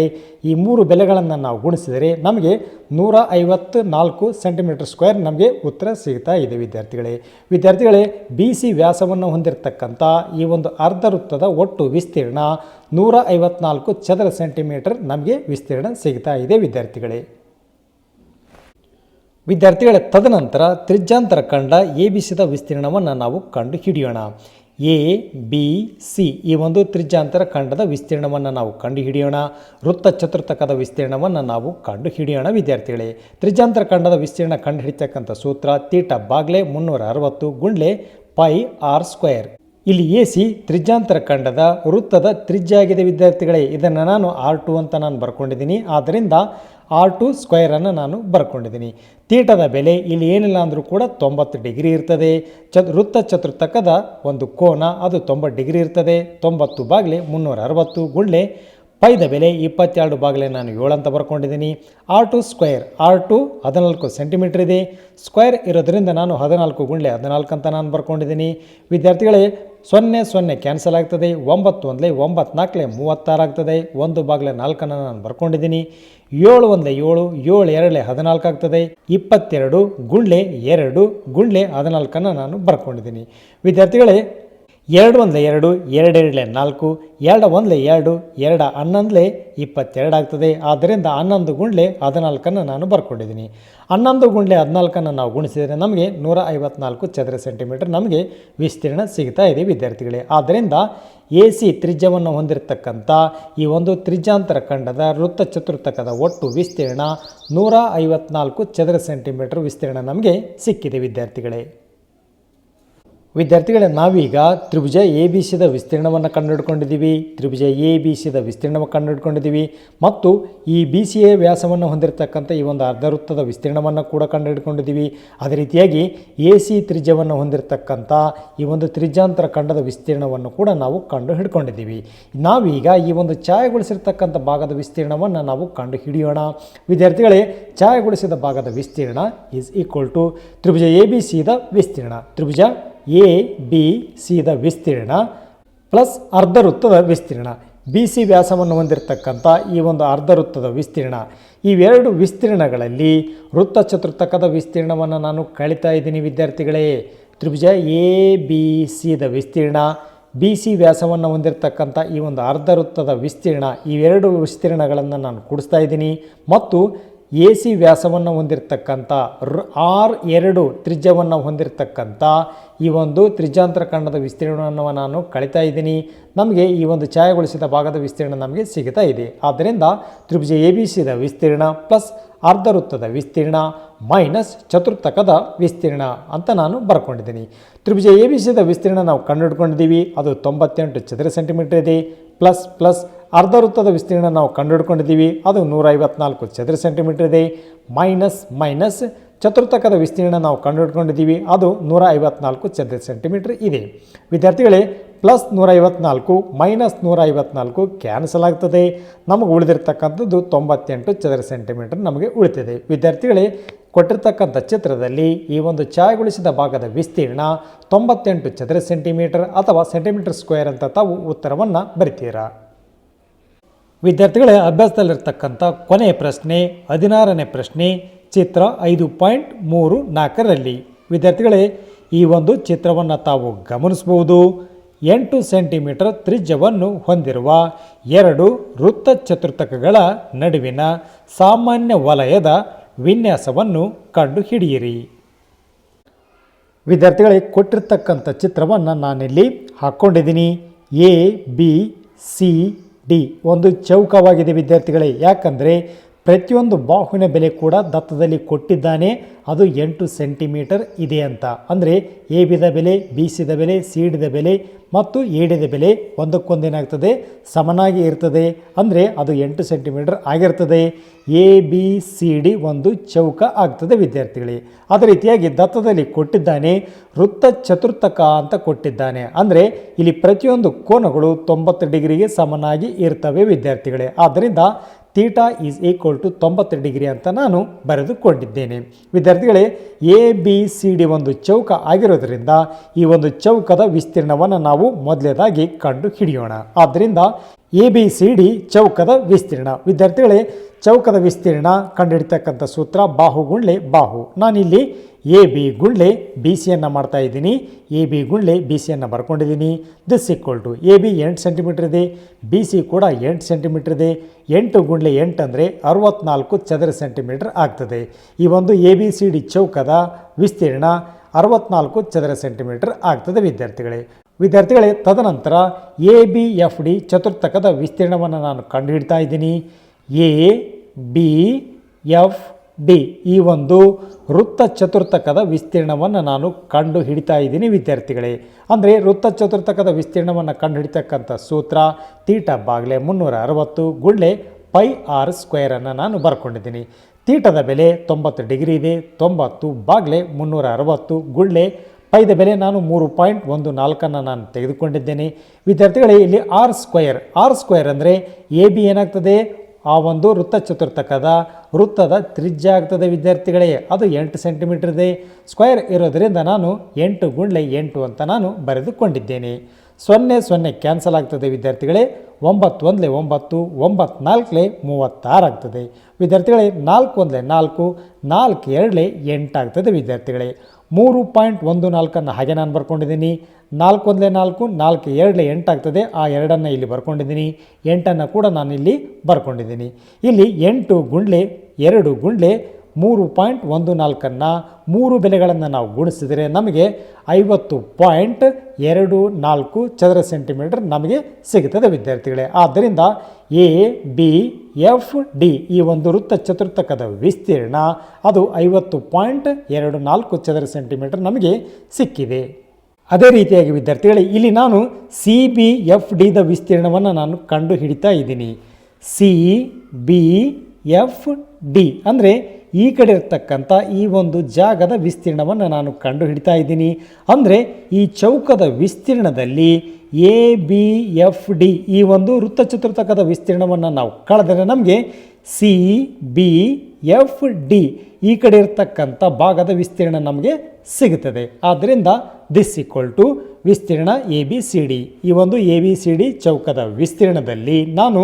ಈ ಮೂರು ಬೆಲೆಗಳನ್ನು ನಾವು ಗುಣಿಸಿದರೆ ನಮಗೆ ನೂರ ಐವತ್ತು ನಾಲ್ಕು ಸೆಂಟಿಮೀಟರ್ ಸ್ಕ್ವೇರ್ ನಮಗೆ ಉತ್ತರ ಸಿಗ್ತಾ ಇದೆ ವಿದ್ಯಾರ್ಥಿಗಳೇ. ವಿದ್ಯಾರ್ಥಿಗಳೇ, ಬಿ ಸಿ ವ್ಯಾಸವನ್ನು ಹೊಂದಿರತಕ್ಕಂಥ ಈ ಒಂದು ಅರ್ಧ ವೃತ್ತದ ಒಟ್ಟು ವಿಸ್ತೀರ್ಣ ನೂರ ಐವತ್ನಾಲ್ಕು ಚದರ ಸೆಂಟಿಮೀಟರ್ ನಮಗೆ ವಿಸ್ತೀರ್ಣ ಸಿಗ್ತಾ ಇದೆ ವಿದ್ಯಾರ್ಥಿಗಳೇ. ವಿದ್ಯಾರ್ಥಿಗಳ ತದನಂತರ ತ್ರಿಜ್ಯಾಂತರ ಕಂಡ ಎ ಬಿ ಸಿದ ವಿಸ್ತೀರ್ಣವನ್ನು ನಾವು ಕಂಡು ಹಿಡಿಯೋಣ ಎ, ಬಿ, ಸಿ ಈ ಒಂದು ತ್ರಿಜ್ಯಾಂತರ ಖಂಡದ ವಿಸ್ತೀರ್ಣವನ್ನು ನಾವು ಕಂಡು ಹಿಡಿಯೋಣ ವೃತ್ತ ಚತುರ್ಥಕದ ವಿಸ್ತೀರ್ಣವನ್ನು ನಾವು ಕಂಡು ಹಿಡಿಯೋಣ ವಿದ್ಯಾರ್ಥಿಗಳೇ. ತ್ರಿಜ್ಯಾಂತರ ಖಂಡದ ವಿಸ್ತೀರ್ಣ ಕಂಡು ಹಿಡಿತಕ್ಕಂಥ ಸೂತ್ರ ತೀಟ ಬಾಗ್ಲೆ ಮುನ್ನೂರ ಅರವತ್ತು ಗುಂಡ್ಲೆ ಪೈ ಆರ್ ಸ್ಕ್ವೇರ್. ಇಲ್ಲಿ ಎ ಸಿ ತ್ರಿಜ್ಯಾಂತರ ಖಂಡದ ವೃತ್ತದ ತ್ರಿಜ್ಯ ಆಗಿದೆ ವಿದ್ಯಾರ್ಥಿಗಳೇ. ಇದನ್ನು ನಾನು ಆರ್ ಟು ಅಂತ ನಾನು ಬರ್ಕೊಂಡಿದ್ದೀನಿ. ಆದ್ದರಿಂದ ಆರ್ ಟು ಸ್ಕ್ವೇರನ್ನು ನಾನು ಬರ್ಕೊಂಡಿದ್ದೀನಿ. ತೀಟದ ಬೆಲೆ ಇಲ್ಲಿ ಏನಿಲ್ಲ ಅಂದರೂ ಕೂಡ ತೊಂಬತ್ತು ಡಿಗ್ರಿ ಇರ್ತದೆ. ಚ ವೃತ್ತ ಚತುರ್ಥಕದ ಒಂದು ಕೋನ ಅದು ತೊಂಬತ್ತು ಡಿಗ್ರಿ ಇರ್ತದೆ. ತೊಂಬತ್ತು ಬಾಗಿಲೆ ಮುನ್ನೂರ ಅರವತ್ತು, ಗುಳ್ಳೆ ಪೈದ ಬೆಲೆ ಇಪ್ಪತ್ತೆರಡು ಬಾಗಿಲೆ ನಾನು ಏಳು ಅಂತ ಬರ್ಕೊಂಡಿದ್ದೀನಿ. R two square, R two ಹದಿನಾಲ್ಕು ಸೆಂಟಿಮೀಟ್ರ್ ಇದೆ. ಸ್ಕ್ವೇರ್ ಇರೋದ್ರಿಂದ ನಾನು ಹದಿನಾಲ್ಕು ಗುಂಡ್ಲೆ ಹದಿನಾಲ್ಕು ಅಂತ ನಾನು ಬರ್ಕೊಂಡಿದ್ದೀನಿ. ವಿದ್ಯಾರ್ಥಿಗಳೇ, ಸೊನ್ನೆ ಸೊನ್ನೆ ಕ್ಯಾನ್ಸಲ್ ಆಗ್ತದೆ. ಒಂಬತ್ತು ಒಂದಲೇ ಒಂಬತ್ತು ನಾಲ್ಕಲೆ ಮೂವತ್ತಾರು ಆಗ್ತದೆ. ಒಂದು ಬಾಗಿಲೆ ನಾಲ್ಕನ್ನು ನಾನು ಬರ್ಕೊಂಡಿದ್ದೀನಿ. ಏಳು ಒಂದು ಏಳು ಏಳು ಎರಡಲೆ ಹದಿನಾಲ್ಕು ಆಗ್ತದೆ. ಇಪ್ಪತ್ತೆರಡು ಗುಂಡ್ಲೆ ಎರಡು ಗುಂಡ್ಲೆ ಹದಿನಾಲ್ಕನ್ನು ನಾನು ಬರ್ಕೊಂಡಿದ್ದೀನಿ. ವಿದ್ಯಾರ್ಥಿಗಳೇ ಎರಡು ಒಂದ್ಲೆ ಎರಡು, ಎರಡೆರಡಲೆ ನಾಲ್ಕು ಎರಡು ಒಂದಲೆ ಎರಡು ಎರಡು ಹನ್ನೊಂದಲೆ ಇಪ್ಪತ್ತೆರಡು ಆಗ್ತದೆ ಆದ್ದರಿಂದ ಹನ್ನೊಂದು ಗುಂಡ್ಲೆ ಹದಿನಾಲ್ಕನ್ನು ನಾನು ಬರ್ಕೊಂಡಿದ್ದೀನಿ. ಹನ್ನೊಂದು ಗುಂಡ್ಲೆ ಹದಿನಾಲ್ಕನ್ನು ನಾವು ಗುಣಿಸಿದರೆ ನಮಗೆ ನೂರ ಐವತ್ನಾಲ್ಕು ಚದರ ಸೆಂಟಿಮೀಟರ್ ನಮಗೆ ವಿಸ್ತೀರ್ಣ ಸಿಗ್ತಾ ಇದೆ ವಿದ್ಯಾರ್ಥಿಗಳೇ. ಆದ್ದರಿಂದ ಎ ಸಿ ತ್ರಿಜ್ಯವನ್ನು ಹೊಂದಿರತಕ್ಕಂಥ ಈ ಒಂದು ತ್ರಿಜ್ಯಾಂತರ ಖಂಡದ ವೃತ್ತ ಚತುರ್ಥಕದ ಒಟ್ಟು ವಿಸ್ತೀರ್ಣ ನೂರ ಐವತ್ನಾಲ್ಕು ಚದರ ಸೆಂಟಿಮೀಟರ್ ವಿಸ್ತೀರ್ಣ ನಮಗೆ ಸಿಕ್ಕಿದೆ ವಿದ್ಯಾರ್ಥಿಗಳೇ. ವಿದ್ಯಾರ್ಥಿಗಳೇ, ನಾವೀಗ ತ್ರಿಭುಜ ಎ ಬಿ ಸಿದ ವಿಸ್ತೀರ್ಣವನ್ನು ಕಂಡುಹಿಡ್ಕೊಂಡಿದ್ದೀವಿ. ತ್ರಿಭುಜ ಎ ಬಿ ಸಿದ ವಿಸ್ತೀರ್ಣವನ್ನು ಕಂಡುಹಿಡ್ಕೊಂಡಿದ್ದೀವಿ. ಮತ್ತು ಈ ಬಿ ಸಿ ಎ ವ್ಯಾಸವನ್ನು ಹೊಂದಿರತಕ್ಕಂಥ ಈ ಒಂದು ಅರ್ಧವೃತ್ತದ ವಿಸ್ತೀರ್ಣವನ್ನು ಕೂಡ ಕಂಡುಹಿಡ್ಕೊಂಡಿದ್ದೀವಿ. ಅದೇ ರೀತಿಯಾಗಿ ಎ ಸಿ ತ್ರಿಜ್ಯವನ್ನು ಹೊಂದಿರತಕ್ಕಂಥ ಈ ಒಂದು ತ್ರಿಜ್ಯಾಂತರ ಖಂಡದ ವಿಸ್ತೀರ್ಣವನ್ನು ಕೂಡ ನಾವು ಕಂಡು ಹಿಡ್ಕೊಂಡಿದ್ದೀವಿ ನಾವೀಗ ಈ ಒಂದು ಛಾಯೆಗೊಳಿಸಿರ್ತಕ್ಕಂಥ ಭಾಗದ ವಿಸ್ತೀರ್ಣವನ್ನು ನಾವು ಕಂಡು ಹಿಡಿಯೋಣ ವಿದ್ಯಾರ್ಥಿಗಳೇ, ಛಾಯೆಗೊಳಿಸಿದ ಭಾಗದ ವಿಸ್ತೀರ್ಣ ಈಸ್ ಈಕ್ವಲ್ ಟು ತ್ರಿಭುಜ ಎ ಬಿ ಸಿದ ವಿಸ್ತೀರ್ಣ. ತ್ರಿಭುಜ ಎ ಬಿ ಸಿದ ವಿಸ್ತೀರ್ಣ ಪ್ಲಸ್ ಅರ್ಧವೃತ್ತದ ವಿಸ್ತೀರ್ಣ. ಬಿ ಸಿ ವ್ಯಾಸವನ್ನು ಹೊಂದಿರತಕ್ಕಂಥ ಈ ಒಂದು ಅರ್ಧ ವೃತ್ತದ ವಿಸ್ತೀರ್ಣ. ಇವೆರಡು ವಿಸ್ತೀರ್ಣಗಳಲ್ಲಿ ವೃತ್ತ ಚತುರ್ಥಕದ ವಿಸ್ತೀರ್ಣವನ್ನು ನಾನು ಕಳೀತಾ ಇದ್ದೀನಿ ವಿದ್ಯಾರ್ಥಿಗಳೇ. ತ್ರಿಭುಜ ಎ ಬಿ ಸಿದ ವಿಸ್ತೀರ್ಣ ಬಿ ಸಿ ವ್ಯಾಸವನ್ನು ಹೊಂದಿರತಕ್ಕಂಥ ಈ ಒಂದು ಅರ್ಧ ವೃತ್ತದ ವಿಸ್ತೀರ್ಣ ಇವೆರಡು ವಿಸ್ತೀರ್ಣಗಳನ್ನು ನಾನು ಕೂಡಿಸ್ತಾ ಇದ್ದೀನಿ. ಮತ್ತು ಎ ಸಿ ವ್ಯಾಸವನ್ನು ಹೊಂದಿರತಕ್ಕಂಥ ಆರ್ ಎರಡು ತ್ರಿಜ್ಯವನ್ನು ಹೊಂದಿರತಕ್ಕಂಥ ಈ ಒಂದು ತ್ರಿಜ್ಯಾಂತರ ಖಂಡದ ವಿಸ್ತೀರ್ಣವನ್ನು ನಾನು ಕಳಿತಾ ಇದ್ದೀನಿ. ನಮಗೆ ಈ ಒಂದು ಛಾಯೆಗೊಳಿಸಿದ ಭಾಗದ ವಿಸ್ತೀರ್ಣ ನಮಗೆ ಸಿಗ್ತಾ ಇದೆ. ಆದ್ದರಿಂದ ತ್ರಿಭುಜ ಎ ಬಿ ಸಿದ ವಿಸ್ತೀರ್ಣ ಪ್ಲಸ್ ಅರ್ಧ ವೃತ್ತದ ವಿಸ್ತೀರ್ಣ ಮೈನಸ್ ಚತುರ್ಥಕದ ವಿಸ್ತೀರ್ಣ ಅಂತ ನಾನು ಬರ್ಕೊಂಡಿದ್ದೀನಿ. ತ್ರಿಭುಜ ಎ ಬಿ ಸಿದ ವಿಸ್ತೀರ್ಣ ನಾವು ಕಂಡುಹಿಡ್ಕೊಂಡಿದ್ದೀವಿ. ಅದು ತೊಂಬತ್ತೆಂಟು ಚದರ ಸೆಂಟಿಮೀಟರ್ ಇದೆ. ಪ್ಲಸ್ ಪ್ಲಸ್ ಅರ್ಧ ವೃತ್ತದ ವಿಸ್ತೀರ್ಣ ನಾವು ಕಂಡುಹಿಡ್ಕೊಂಡಿದ್ದೀವಿ. ಅದು ನೂರ ಐವತ್ನಾಲ್ಕು ಚದರ ಸೆಂಟಿಮೀಟರ್ ಇದೆ. ಮೈನಸ್ ಮೈನಸ್ ಚತುರ್ಥಕದ ವಿಸ್ತೀರ್ಣ ನಾವು ಕಂಡುಹಿಡ್ಕೊಂಡಿದ್ದೀವಿ. ಅದು ನೂರ ಐವತ್ನಾಲ್ಕು ಚದರ ಸೆಂಟಿಮೀಟರ್ ಇದೆ. ವಿದ್ಯಾರ್ಥಿಗಳೇ, ಪ್ಲಸ್ ನೂರ ಐವತ್ನಾಲ್ಕು ಮೈನಸ್ ನೂರ ಐವತ್ನಾಲ್ಕು ಕ್ಯಾನ್ಸಲ್ ಆಗ್ತದೆ. ನಮಗೆ ಉಳಿದಿರ್ತಕ್ಕಂಥದ್ದು ತೊಂಬತ್ತೆಂಟು ಚದರ ಸೆಂಟಿಮೀಟರ್ ನಮಗೆ ಉಳಿತಿದೆ. ವಿದ್ಯಾರ್ಥಿಗಳೇ ಕೊಟ್ಟಿರ್ತಕ್ಕಂಥ ಚಿತ್ರದಲ್ಲಿ ಈ ಒಂದು ಛಾಯೆಗೊಳಿಸಿದ ಭಾಗದ ವಿಸ್ತೀರ್ಣ ತೊಂಬತ್ತೆಂಟು ಚದರ ಸೆಂಟಿಮೀಟರ್ ಅಥವಾ ಸೆಂಟಿಮೀಟರ್ ಸ್ಕ್ವೇರ್ ಅಂತ ತಾವು ಉತ್ತರವನ್ನು ಬರಿತೀರಾ? ವಿದ್ಯಾರ್ಥಿಗಳೇ, ಅಭ್ಯಾಸದಲ್ಲಿರ್ತಕ್ಕಂಥ ಕೊನೆಯ ಪ್ರಶ್ನೆ, ಹದಿನಾರನೇ ಪ್ರಶ್ನೆ, ಚಿತ್ರ ಐದು ಪಾಯಿಂಟ್ ಮೂರು ನಾಲ್ಕರಲ್ಲಿ. ವಿದ್ಯಾರ್ಥಿಗಳೇ, ಈ ಒಂದು ಚಿತ್ರವನ್ನು ತಾವು ಗಮನಿಸಬಹುದು. ಎಂಟು ಸೆಂಟಿಮೀಟರ್ ತ್ರಿಜ್ಯವನ್ನು ಹೊಂದಿರುವ ಎರಡು ವೃತ್ತ ಚತುರ್ಥಕಗಳ ನಡುವಿನ ಸಾಮಾನ್ಯ ವಲಯದ ವಿನ್ಯಾಸವನ್ನು ಕಂಡುಹಿಡಿಯಿರಿ. ವಿದ್ಯಾರ್ಥಿಗಳಿಗೆ ಕೊಟ್ಟಿರ್ತಕ್ಕಂಥ ಚಿತ್ರವನ್ನು ನಾನಿಲ್ಲಿ ಹಾಕ್ಕೊಂಡಿದ್ದೀನಿ. A, B, C, D. ಒಂದು ಚೌಕವಾಗಿದೆ ವಿದ್ಯಾರ್ಥಿಗಳೇ. ಯಾಕಂದರೆ ಪ್ರತಿಯೊಂದು ಬಾಹುವಿನ ಬೆಲೆ ಕೂಡ ದತ್ತದಲ್ಲಿ ಕೊಟ್ಟಿದ್ದಾನೆ. ಅದು ಎಂಟು ಸೆಂಟಿಮೀಟರ್ ಇದೆ ಅಂತ. ಅಂದರೆ ಎ ಬಿದ ಬೆಲೆ, ಬೀಸಿದ ಬೆಲೆ, ಸೀಡಿದ ಬೆಲೆ ಮತ್ತು ಏಡಿದ ಬೆಲೆ ಒಂದಕ್ಕೊಂದೇನಾಗ್ತದೆ? ಸಮನಾಗಿ ಇರ್ತದೆ. ಅಂದರೆ ಅದು ಎಂಟು ಸೆಂಟಿಮೀಟರ್ ಆಗಿರ್ತದೆ. ಎ, ಬಿ, ಸಿ, ಡಿ ಒಂದು ಚೌಕ ಆಗ್ತದೆ ವಿದ್ಯಾರ್ಥಿಗಳೇ. ಅದೇ ರೀತಿಯಾಗಿ ದತ್ತದಲ್ಲಿ ಕೊಟ್ಟಿದ್ದಾನೆ, ವೃತ್ತ ಚತುರ್ಥಕ ಅಂತ ಕೊಟ್ಟಿದ್ದಾನೆ. ಅಂದರೆ ಇಲ್ಲಿ ಪ್ರತಿಯೊಂದು ಕೋನಗಳು ತೊಂಬತ್ತು ಡಿಗ್ರಿಗೆ ಸಮನಾಗಿ ಇರ್ತವೆ ವಿದ್ಯಾರ್ಥಿಗಳೇ. ಆದ್ದರಿಂದ ತೀಟಾ ಈಸ್ ಈಕ್ವಲ್ ಟು ತೊಂಬತ್ತು ಡಿಗ್ರಿ ಅಂತ ನಾನು ಬರೆದುಕೊಂಡಿದ್ದೇನೆ. ವಿದ್ಯಾರ್ಥಿಗಳೇ, ಎ, ಬಿ, ಸಿ, ಡಿ ಒಂದು ಚೌಕ ಆಗಿರೋದರಿಂದ ಈ ಒಂದು ಚೌಕದ ವಿಸ್ತೀರ್ಣವನ್ನು ನಾವು ಮೊದಲೇದಾಗಿ ಕಂಡು ಹಿಡಿಯೋಣ ಆದ್ದರಿಂದ ಎ ಬಿ ಸಿ ಡಿ ಚೌಕದ ವಿಸ್ತೀರ್ಣ. ವಿದ್ಯಾರ್ಥಿಗಳೇ, ಚೌಕದ ವಿಸ್ತೀರ್ಣ ಕಂಡುಹಿಡಿತಕ್ಕಂಥ ಸೂತ್ರ ಬಾಹು ಗುಂಡ್ಲೆ ಬಾಹು. ನಾನಿಲ್ಲಿ ಎ ಬಿ ಗುಂಡ್ಲೆ ಬಿ ಸಿಯನ್ನು ಮಾಡ್ತಾ ಇದ್ದೀನಿ. ಎ ಬಿ ಗುಂಡ್ಲೆ ಬಿ ಸಿಯನ್ನು ಬರ್ಕೊಂಡಿದ್ದೀನಿ. This equal to A B ಎಂಟು ಸೆಂಟಿಮೀಟ್ರ್ ಇದೆ. ಬಿ ಸಿ ಕೂಡ ಎಂಟು ಸೆಂಟಿಮೀಟ್ರ್ ಇದೆ. ಎಂಟು ಗುಂಡ್ಲೆ ಎಂಟು ಅಂದರೆ ಅರವತ್ನಾಲ್ಕು ಚದರ ಸೆಂಟಿಮೀಟ್ರ್ ಆಗ್ತದೆ. ಈ ಒಂದು ಎ ಬಿ ಸಿ ಡಿ ಚೌಕದ ವಿಸ್ತೀರ್ಣ ಅರವತ್ನಾಲ್ಕು ಚದರ ಸೆಂಟಿಮೀಟ್ರ್ ಆಗ್ತದೆ ವಿದ್ಯಾರ್ಥಿಗಳೇ. ವಿದ್ಯಾರ್ಥಿಗಳೇ, ತದನಂತರ ಎ ಬಿ ಎಫ್ ಡಿ ಚತುರ್ಥಕದ ವಿಸ್ತೀರ್ಣವನ್ನು ನಾನು ಕಂಡುಹಿಡ್ತಾ ಇದ್ದೀನಿ. ಎ ಬಿ ಎಫ್ ಡಿ, ಈ ಒಂದು ವೃತ್ತ ಚತುರ್ಥಕದ ವಿಸ್ತೀರ್ಣವನ್ನು ನಾನು ಕಂಡು ಹಿಡಿತಾ ಇದ್ದೀನಿ ವಿದ್ಯಾರ್ಥಿಗಳೇ. ಅಂದರೆ ವೃತ್ತ ಚತುರ್ಥಕದ ವಿಸ್ತೀರ್ಣವನ್ನು ಕಂಡು ಹಿಡಿತಕ್ಕಂಥ ಸೂತ್ರ ತೀಟ ಬಾಗ್ಲೆ ಮುನ್ನೂರ ಅರವತ್ತು, ಗುಳ್ಳೆ ಪೈ ಆರ್ ಸ್ಕ್ವೇರನ್ನು ನಾನು ಬರ್ಕೊಂಡಿದ್ದೀನಿ. ತೀಟದ ಬೆಲೆ ತೊಂಬತ್ತು ಡಿಗ್ರಿ ಇದೆ, ತೊಂಬತ್ತು ಬಾಗ್ಲೆ ಮುನ್ನೂರ ಅರವತ್ತು, ಗುಳ್ಳೆ ಪೈದ ಬೆಲೆ ನಾನು ಮೂರು ಪಾಯಿಂಟ್ ಒಂದು ನಾಲ್ಕನ್ನು ನಾನು ತೆಗೆದುಕೊಂಡಿದ್ದೇನೆ. ವಿದ್ಯಾರ್ಥಿಗಳೇ, ಇಲ್ಲಿ ಆರ್ ಸ್ಕ್ವಯರ್ ಆರ್ ಸ್ಕ್ವಯರ್ ಅಂದರೆ ಎ ಬಿ ಏನಾಗ್ತದೆ? ಆ ಒಂದು ವೃತ್ತ ಚತುರ್ಥಕದ ವೃತ್ತದ ತ್ರಿಜ್ಯ ಆಗ್ತದೆ ವಿದ್ಯಾರ್ಥಿಗಳೇ, ಅದು ಎಂಟು ಸೆಂಟಿಮೀಟರ್ ಇದೆ. ಸ್ಕ್ವೇರ್ ಇರೋದರಿಂದ ನಾನು ಎಂಟು ಗುಂಡ್ಲೆ ಎಂಟು ಅಂತ ನಾನು ಬರೆದುಕೊಂಡಿದ್ದೇನೆ. ಸೊನ್ನೆ ಸೊನ್ನೆ ಕ್ಯಾನ್ಸಲ್ ಆಗ್ತದೆ ವಿದ್ಯಾರ್ಥಿಗಳೇ, ಒಂಬತ್ತು ಒಂಬತ್ತು ಒಂಬತ್ತು ನಾಲ್ಕಲೆ ಮೂವತ್ತಾರು ಆಗ್ತದೆ. ವಿದ್ಯಾರ್ಥಿಗಳೇ, ನಾಲ್ಕು ಒಂದಲೇ ನಾಲ್ಕು ನಾಲ್ಕು ಎರಡಲೇ ಎಂಟಾಗ್ತದೆ ವಿದ್ಯಾರ್ಥಿಗಳೇ. ಮೂರು ಪಾಯಿಂಟ್ ಒಂದು ನಾಲ್ಕನ್ನು ಹಾಗೆ ನಾನು ಬರ್ಕೊಂಡಿದ್ದೀನಿ. ನಾಲ್ಕು ಒಂದಲೇ ನಾಲ್ಕು ನಾಲ್ಕು ಎರಡಲೇ ಎಂಟಾಗ್ತದೆ. ಆ ಎರಡನ್ನು ಇಲ್ಲಿ ಬರ್ಕೊಂಡಿದ್ದೀನಿ. ಎಂಟನ್ನು ಕೂಡ ನಾನು ಇಲ್ಲಿ ಬರ್ಕೊಂಡಿದ್ದೀನಿ. ಇಲ್ಲಿ ಎಂಟು ಗುಂಡ್ಲೆ, ಎರಡು ಗುಂಡ್ಲೆ, ಮೂರು ಪಾಯಿಂಟ್ ಒಂದು ನಾಲ್ಕನ್ನು ಮೂರು ಬೆಲೆಗಳನ್ನು ನಾವು ಗುಣಿಸಿದರೆ ನಮಗೆ ಐವತ್ತು ಪಾಯಿಂಟ್ ಎರಡು ನಾಲ್ಕು ಚದರ ಸೆಂಟಿಮೀಟರ್ ನಮಗೆ ಸಿಗುತ್ತದೆ ವಿದ್ಯಾರ್ಥಿಗಳೇ. ಆದ್ದರಿಂದ ಎ ಬಿ ಎಫ್ ಡಿ ಈ ಒಂದು ವೃತ್ತ ಚತುರ್ಥಕದ ವಿಸ್ತೀರ್ಣ ಅದು ಐವತ್ತು ಪಾಯಿಂಟ್ ಎರಡು ನಾಲ್ಕು ಚದರ ಸೆಂಟಿಮೀಟರ್ ನಮಗೆ ಸಿಕ್ಕಿದೆ. ಅದೇ ರೀತಿಯಾಗಿ ವಿದ್ಯಾರ್ಥಿಗಳೇ, ಇಲ್ಲಿ ನಾನು ಸಿ ಬಿ ಎಫ್ ಡಿದ ವಿಸ್ತೀರ್ಣವನ್ನು ನಾನು ಕಂಡು ಹಿಡಿತಾ ಇದ್ದೀನಿ. ಸಿ ಬಿ ಎಫ್ ಡಿ ಅಂದರೆ ಈ ಕಡೆ ಇರ್ತಕ್ಕಂಥ ಈ ಒಂದು ಜಾಗದ ವಿಸ್ತೀರ್ಣವನ್ನು ನಾನು ಕಂಡು ಹಿಡಿತಾ ಇದ್ದೀನಿ. ಅಂದರೆ ಈ ಚೌಕದ ವಿಸ್ತೀರ್ಣದಲ್ಲಿ ಎ ಬಿ ಎಫ್ ಡಿ ಈ ಒಂದು ವೃತ್ತಚತುರ್ಥಕದ ವಿಸ್ತೀರ್ಣವನ್ನು ನಾವು ಕಳೆದರೆ ನಮಗೆ ಸಿ ಬಿ ಎಫ್ ಡಿ ಈ ಕಡೆ ಇರತಕ್ಕಂಥ ಭಾಗದ ವಿಸ್ತೀರ್ಣ ನಮಗೆ ಸಿಗುತ್ತದೆ. ಆದ್ದರಿಂದ ದಿಸ್ ಈಕ್ವಲ್ ಟು ವಿಸ್ತೀರ್ಣ ಎ ಬಿ ಸಿ ಡಿ ಈ ಒಂದು ಎ ಬಿ ಸಿ ಡಿ ಚೌಕದ ವಿಸ್ತೀರ್ಣದಲ್ಲಿ ನಾನು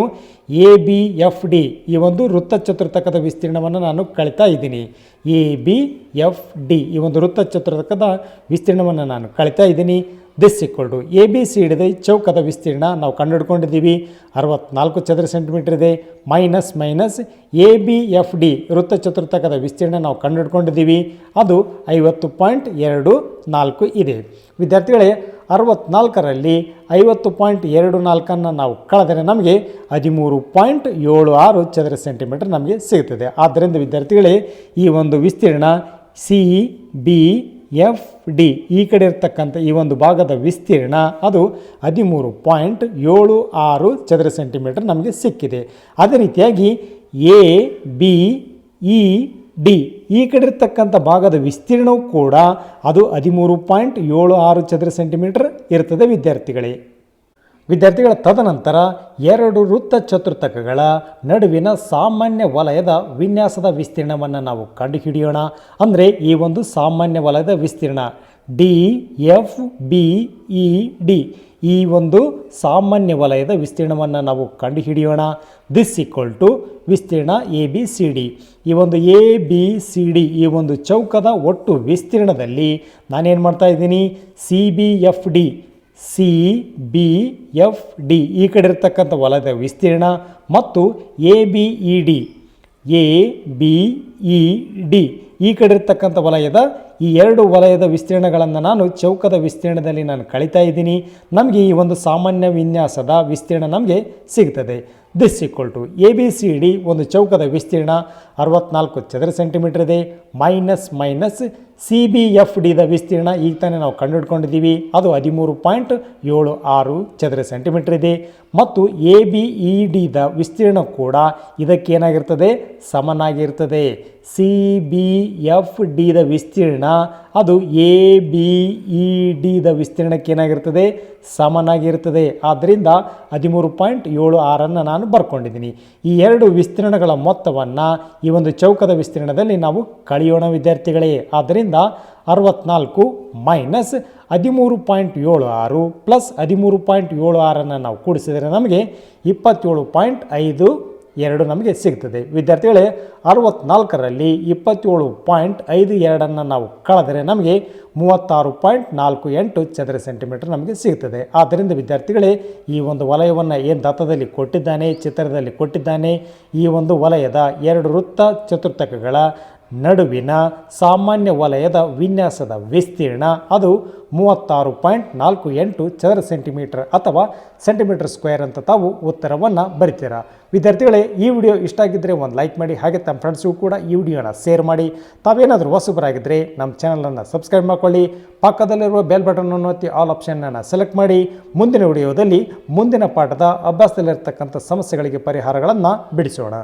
ಎ ಬಿ ಎಫ್ ಡಿ ಈ ಒಂದು ವೃತ್ತಚತುರ್ಥಕದ ವಿಸ್ತೀರ್ಣವನ್ನು ನಾನು ಕಳಿತಾ ಇದ್ದೀನಿ. ಎ ಬಿ ಎಫ್ ಡಿ ಈ ಒಂದು ವೃತ್ತಚತುರ್ಥಕದ ವಿಸ್ತೀರ್ಣವನ್ನು ನಾನು ಕಳಿತಾ ಇದ್ದೀನಿ. This equal to A B C ಹಿಡಿದೆ ಚೌಕದ ವಿಸ್ತೀರ್ಣ ನಾವು ಕಂಡುಹಿಡ್ಕೊಂಡಿದ್ದೀವಿ. ಅರವತ್ನಾಲ್ಕು ಚದರ ಸೆಂಟಿಮೀಟರ್ ಇದೆ. Minus minus A B F D ವೃತ್ತ ಚತುರ್ಥಕದ ವಿಸ್ತೀರ್ಣ ನಾವು ಕಂಡುಹಿಡ್ಕೊಂಡಿದ್ದೀವಿ. ಅದು ಐವತ್ತು ಪಾಯಿಂಟ್ ಎರಡು ನಾಲ್ಕು ಇದೆ. ವಿದ್ಯಾರ್ಥಿಗಳೇ, ಅರವತ್ನಾಲ್ಕರಲ್ಲಿ ಐವತ್ತು ಪಾಯಿಂಟ್ ಎರಡು ನಾಲ್ಕನ್ನು ನಾವು ಕಳೆದರೆ ನಮಗೆ ಹದಿಮೂರು ಪಾಯಿಂಟ್ ಏಳು ಆರು ಚದರ ಸೆಂಟಿಮೀಟರ್ ನಮಗೆ ಸಿಗುತ್ತದೆ. ಆದ್ದರಿಂದ ವಿದ್ಯಾರ್ಥಿಗಳೇ, ಈ ಒಂದು ವಿಸ್ತೀರ್ಣ ಸಿ ಬಿ ಎಫ್ ಡಿ ಈ ಕಡೆ ಇರತಕ್ಕಂಥ ಈ ಒಂದು ಭಾಗದ ವಿಸ್ತೀರ್ಣ ಅದು ಹದಿಮೂರು ಪಾಯಿಂಟ್ ಏಳು ಆರು ಚದರ ಸೆಂಟಿಮೀಟರ್ ನಮಗೆ ಸಿಕ್ಕಿದೆ. ಅದೇ ರೀತಿಯಾಗಿ ಎ ಬಿ ಇ ಡಿ ಈ ಕಡೆ ಇರತಕ್ಕಂಥ ಭಾಗದ ವಿಸ್ತೀರ್ಣವು ಕೂಡ ಅದು ಹದಿಮೂರು ಪಾಯಿಂಟ್ ಏಳು ಆರು ಚದರ ಸೆಂಟಿಮೀಟರ್ ಇರ್ತದೆ ವಿದ್ಯಾರ್ಥಿಗಳೇ. ವಿದ್ಯಾರ್ಥಿಗಳ ತದನಂತರ ಎರಡು ವೃತ್ತ ಚತುರ್ಥಕಗಳ ನಡುವಿನ ಸಾಮಾನ್ಯ ವಲಯದ ವಿನ್ಯಾಸದ ವಿಸ್ತೀರ್ಣವನ್ನು ನಾವು ಕಂಡುಹಿಡಿಯೋಣ. ಅಂದರೆ ಈ ಒಂದು ಸಾಮಾನ್ಯ ವಲಯದ ವಿಸ್ತೀರ್ಣ. D F B E D ಈ ಒಂದು ಸಾಮಾನ್ಯ ವಲಯದ ವಿಸ್ತೀರ್ಣವನ್ನು ನಾವು ಕಂಡುಹಿಡಿಯೋಣ. ದಿಸ್ ಈಕ್ವಲ್ ಟು ವಿಸ್ತೀರ್ಣ ಎ ಬಿ ಸಿ ಡಿ ಈ ಒಂದು ಎ ಬಿ ಸಿ ಡಿ ಈ ಒಂದು ಚೌಕದ ಒಟ್ಟು ವಿಸ್ತೀರ್ಣದಲ್ಲಿ ನಾನೇನು ಮಾಡ್ತಾ ಇದ್ದೀನಿ? C B F D C B F D ಈ ಕಡೆ ಇರತಕ್ಕಂಥ ವಲಯದ ವಿಸ್ತೀರ್ಣ ಮತ್ತು A B E D A B E D ಈ ಕಡೆ ಇರ್ತಕ್ಕಂಥ ವಲಯದ ಈ ಎರಡು ವಲಯದ ವಿಸ್ತೀರ್ಣಗಳನ್ನು ನಾನು ಚೌಕದ ವಿಸ್ತೀರ್ಣದಲ್ಲಿ ನಾನು ಕಳೀತಾ ಇದ್ದೀನಿ. ನಮಗೆ ಈ ಒಂದು ಸಾಮಾನ್ಯ ವಿನ್ಯಾಸದ ವಿಸ್ತೀರ್ಣ ನಮಗೆ ಸಿಗ್ತದೆ. This equal to A B C D ಒಂದು ಚೌಕದ ವಿಸ್ತೀರ್ಣ ಅರವತ್ನಾಲ್ಕು ಚದರ ಸೆಂಟಿಮೀಟರ್ ಇದೆ. Minus minus C B F ಡಿದ ವಿಸ್ತೀರ್ಣ ಈಗ ತಾನೇ ನಾವು ಕಂಡುಹಿಡ್ಕೊಂಡಿದ್ದೀವಿ. ಅದು ಹದಿಮೂರು ಪಾಯಿಂಟ್ ಏಳು ಆರು ಚದರ ಸೆಂಟಿಮೀಟರ್ ಇದೆ. ಮತ್ತು ಎ ಬಿ ಇ ಡಿದ ವಿಸ್ತೀರ್ಣ ಕೂಡ ಇದಕ್ಕೇನಾಗಿರ್ತದೆ? ಸಮನಾಗಿರ್ತದೆ. ಸಿ ಬಿ ಎಫ್ ಡಿದ ವಿಸ್ತೀರ್ಣ ಅದು ಎ, ಬಿ, ಇ ಡಿದ ವಿಸ್ತೀರ್ಣಕ್ಕೆ ಏನಾಗಿರ್ತದೆ? ಸಮನಾಗಿರ್ತದೆ. ಆದ್ದರಿಂದ ಹದಿಮೂರು ಪಾಯಿಂಟ್ ಏಳು ಆರನ್ನು ನಾನು ಬರ್ಕೊಂಡಿದ್ದೀನಿ. ಈ ಎರಡು ವಿಸ್ತೀರ್ಣಗಳ ಮೊತ್ತವನ್ನು ಈ ಒಂದು ಚೌಕದ ವಿಸ್ತೀರ್ಣದಲ್ಲಿ ನಾವು ಕಳೆಯೋಣ ವಿದ್ಯಾರ್ಥಿಗಳೇ. ಆದ್ದರಿಂದ ಅರವತ್ನಾಲ್ಕು ಮೈನಸ್ ಹದಿಮೂರು ಪಾಯಿಂಟ್ ಏಳು ಆರು ಪ್ಲಸ್ ಹದಿಮೂರು ಪಾಯಿಂಟ್ ಏಳು ಆರನ್ನು ನಾವು ಕೂಡಿಸಿದರೆ ನಮಗೆ ಇಪ್ಪತ್ತೇಳು ಪಾಯಿಂಟ್ ಐದು ಎರಡು ನಮಗೆ ಸಿಗ್ತದೆ. ವಿದ್ಯಾರ್ಥಿಗಳೇ, ಅರವತ್ನಾಲ್ಕರಲ್ಲಿ ಇಪ್ಪತ್ತೇಳು ಪಾಯಿಂಟ್ ಐದು ಎರಡನ್ನು ನಾವು ಕಳೆದರೆ ನಮಗೆ ಮೂವತ್ತಾರು ಪಾಯಿಂಟ್ ನಾಲ್ಕು ಎಂಟು ಚದರ ಸೆಂಟಿಮೀಟರ್ ನಮಗೆ ಸಿಗ್ತದೆ. ಆದ್ದರಿಂದ ವಿದ್ಯಾರ್ಥಿಗಳೇ, ಈ ಒಂದು ವಲಯವನ್ನು ಏನು ದತ್ತದಲ್ಲಿ ಕೊಟ್ಟಿದ್ದಾನೆ, ಚಿತ್ರದಲ್ಲಿ ಕೊಟ್ಟಿದ್ದಾನೆ, ಈ ಒಂದು ವಲಯದ ಎರಡು ವೃತ್ತ ಚತುರ್ಥಕಗಳ ನಡುವಿನ ಸಾಮಾನ್ಯ ವಲಯದ ವಿನ್ಯಾಸದ ವಿಸ್ತೀರ್ಣ ಅದು ಮೂವತ್ತಾರು ಪಾಯಿಂಟ್ ನಾಲ್ಕು ಎಂಟು ಚದರ ಸೆಂಟಿಮೀಟರ್ ಅಥವಾ ಸೆಂಟಿಮೀಟರ್ ಸ್ಕ್ವೇರ್ ಅಂತ ತಾವು ಉತ್ತರವನ್ನು ಬರಿತೀರಾ. ವಿದ್ಯಾರ್ಥಿಗಳೇ, ಈ ವಿಡಿಯೋ ಇಷ್ಟ ಆಗಿದ್ದರೆ ಒಂದು ಲೈಕ್ ಮಾಡಿ, ಹಾಗೆ ತಮ್ಮ ಫ್ರೆಂಡ್ಸ್ಗೂ ಕೂಡ ಈ ವಿಡಿಯೋನ ಶೇರ್ ಮಾಡಿ. ತಾವೇನಾದರೂ ಹೊಸಬರಾಗಿದ್ದರೆ ನಮ್ಮ ಚಾನಲನ್ನು ಸಬ್ಸ್ಕ್ರೈಬ್ ಮಾಡ್ಕೊಳ್ಳಿ, ಪಕ್ಕದಲ್ಲಿರುವ ಬೆಲ್ ಬಟನನ್ನು ಒತ್ತಿ ಆಲ್ ಆಪ್ಷನ್ನನ್ನು ಸೆಲೆಕ್ಟ್ ಮಾಡಿ. ಮುಂದಿನ ವಿಡಿಯೋದಲ್ಲಿ ಮುಂದಿನ ಪಾಠದ ಅಭ್ಯಾಸದಲ್ಲಿರ್ತಕ್ಕಂಥ ಸಮಸ್ಯೆಗಳಿಗೆ ಪರಿಹಾರಗಳನ್ನು ಬಿಡಿಸೋಣ.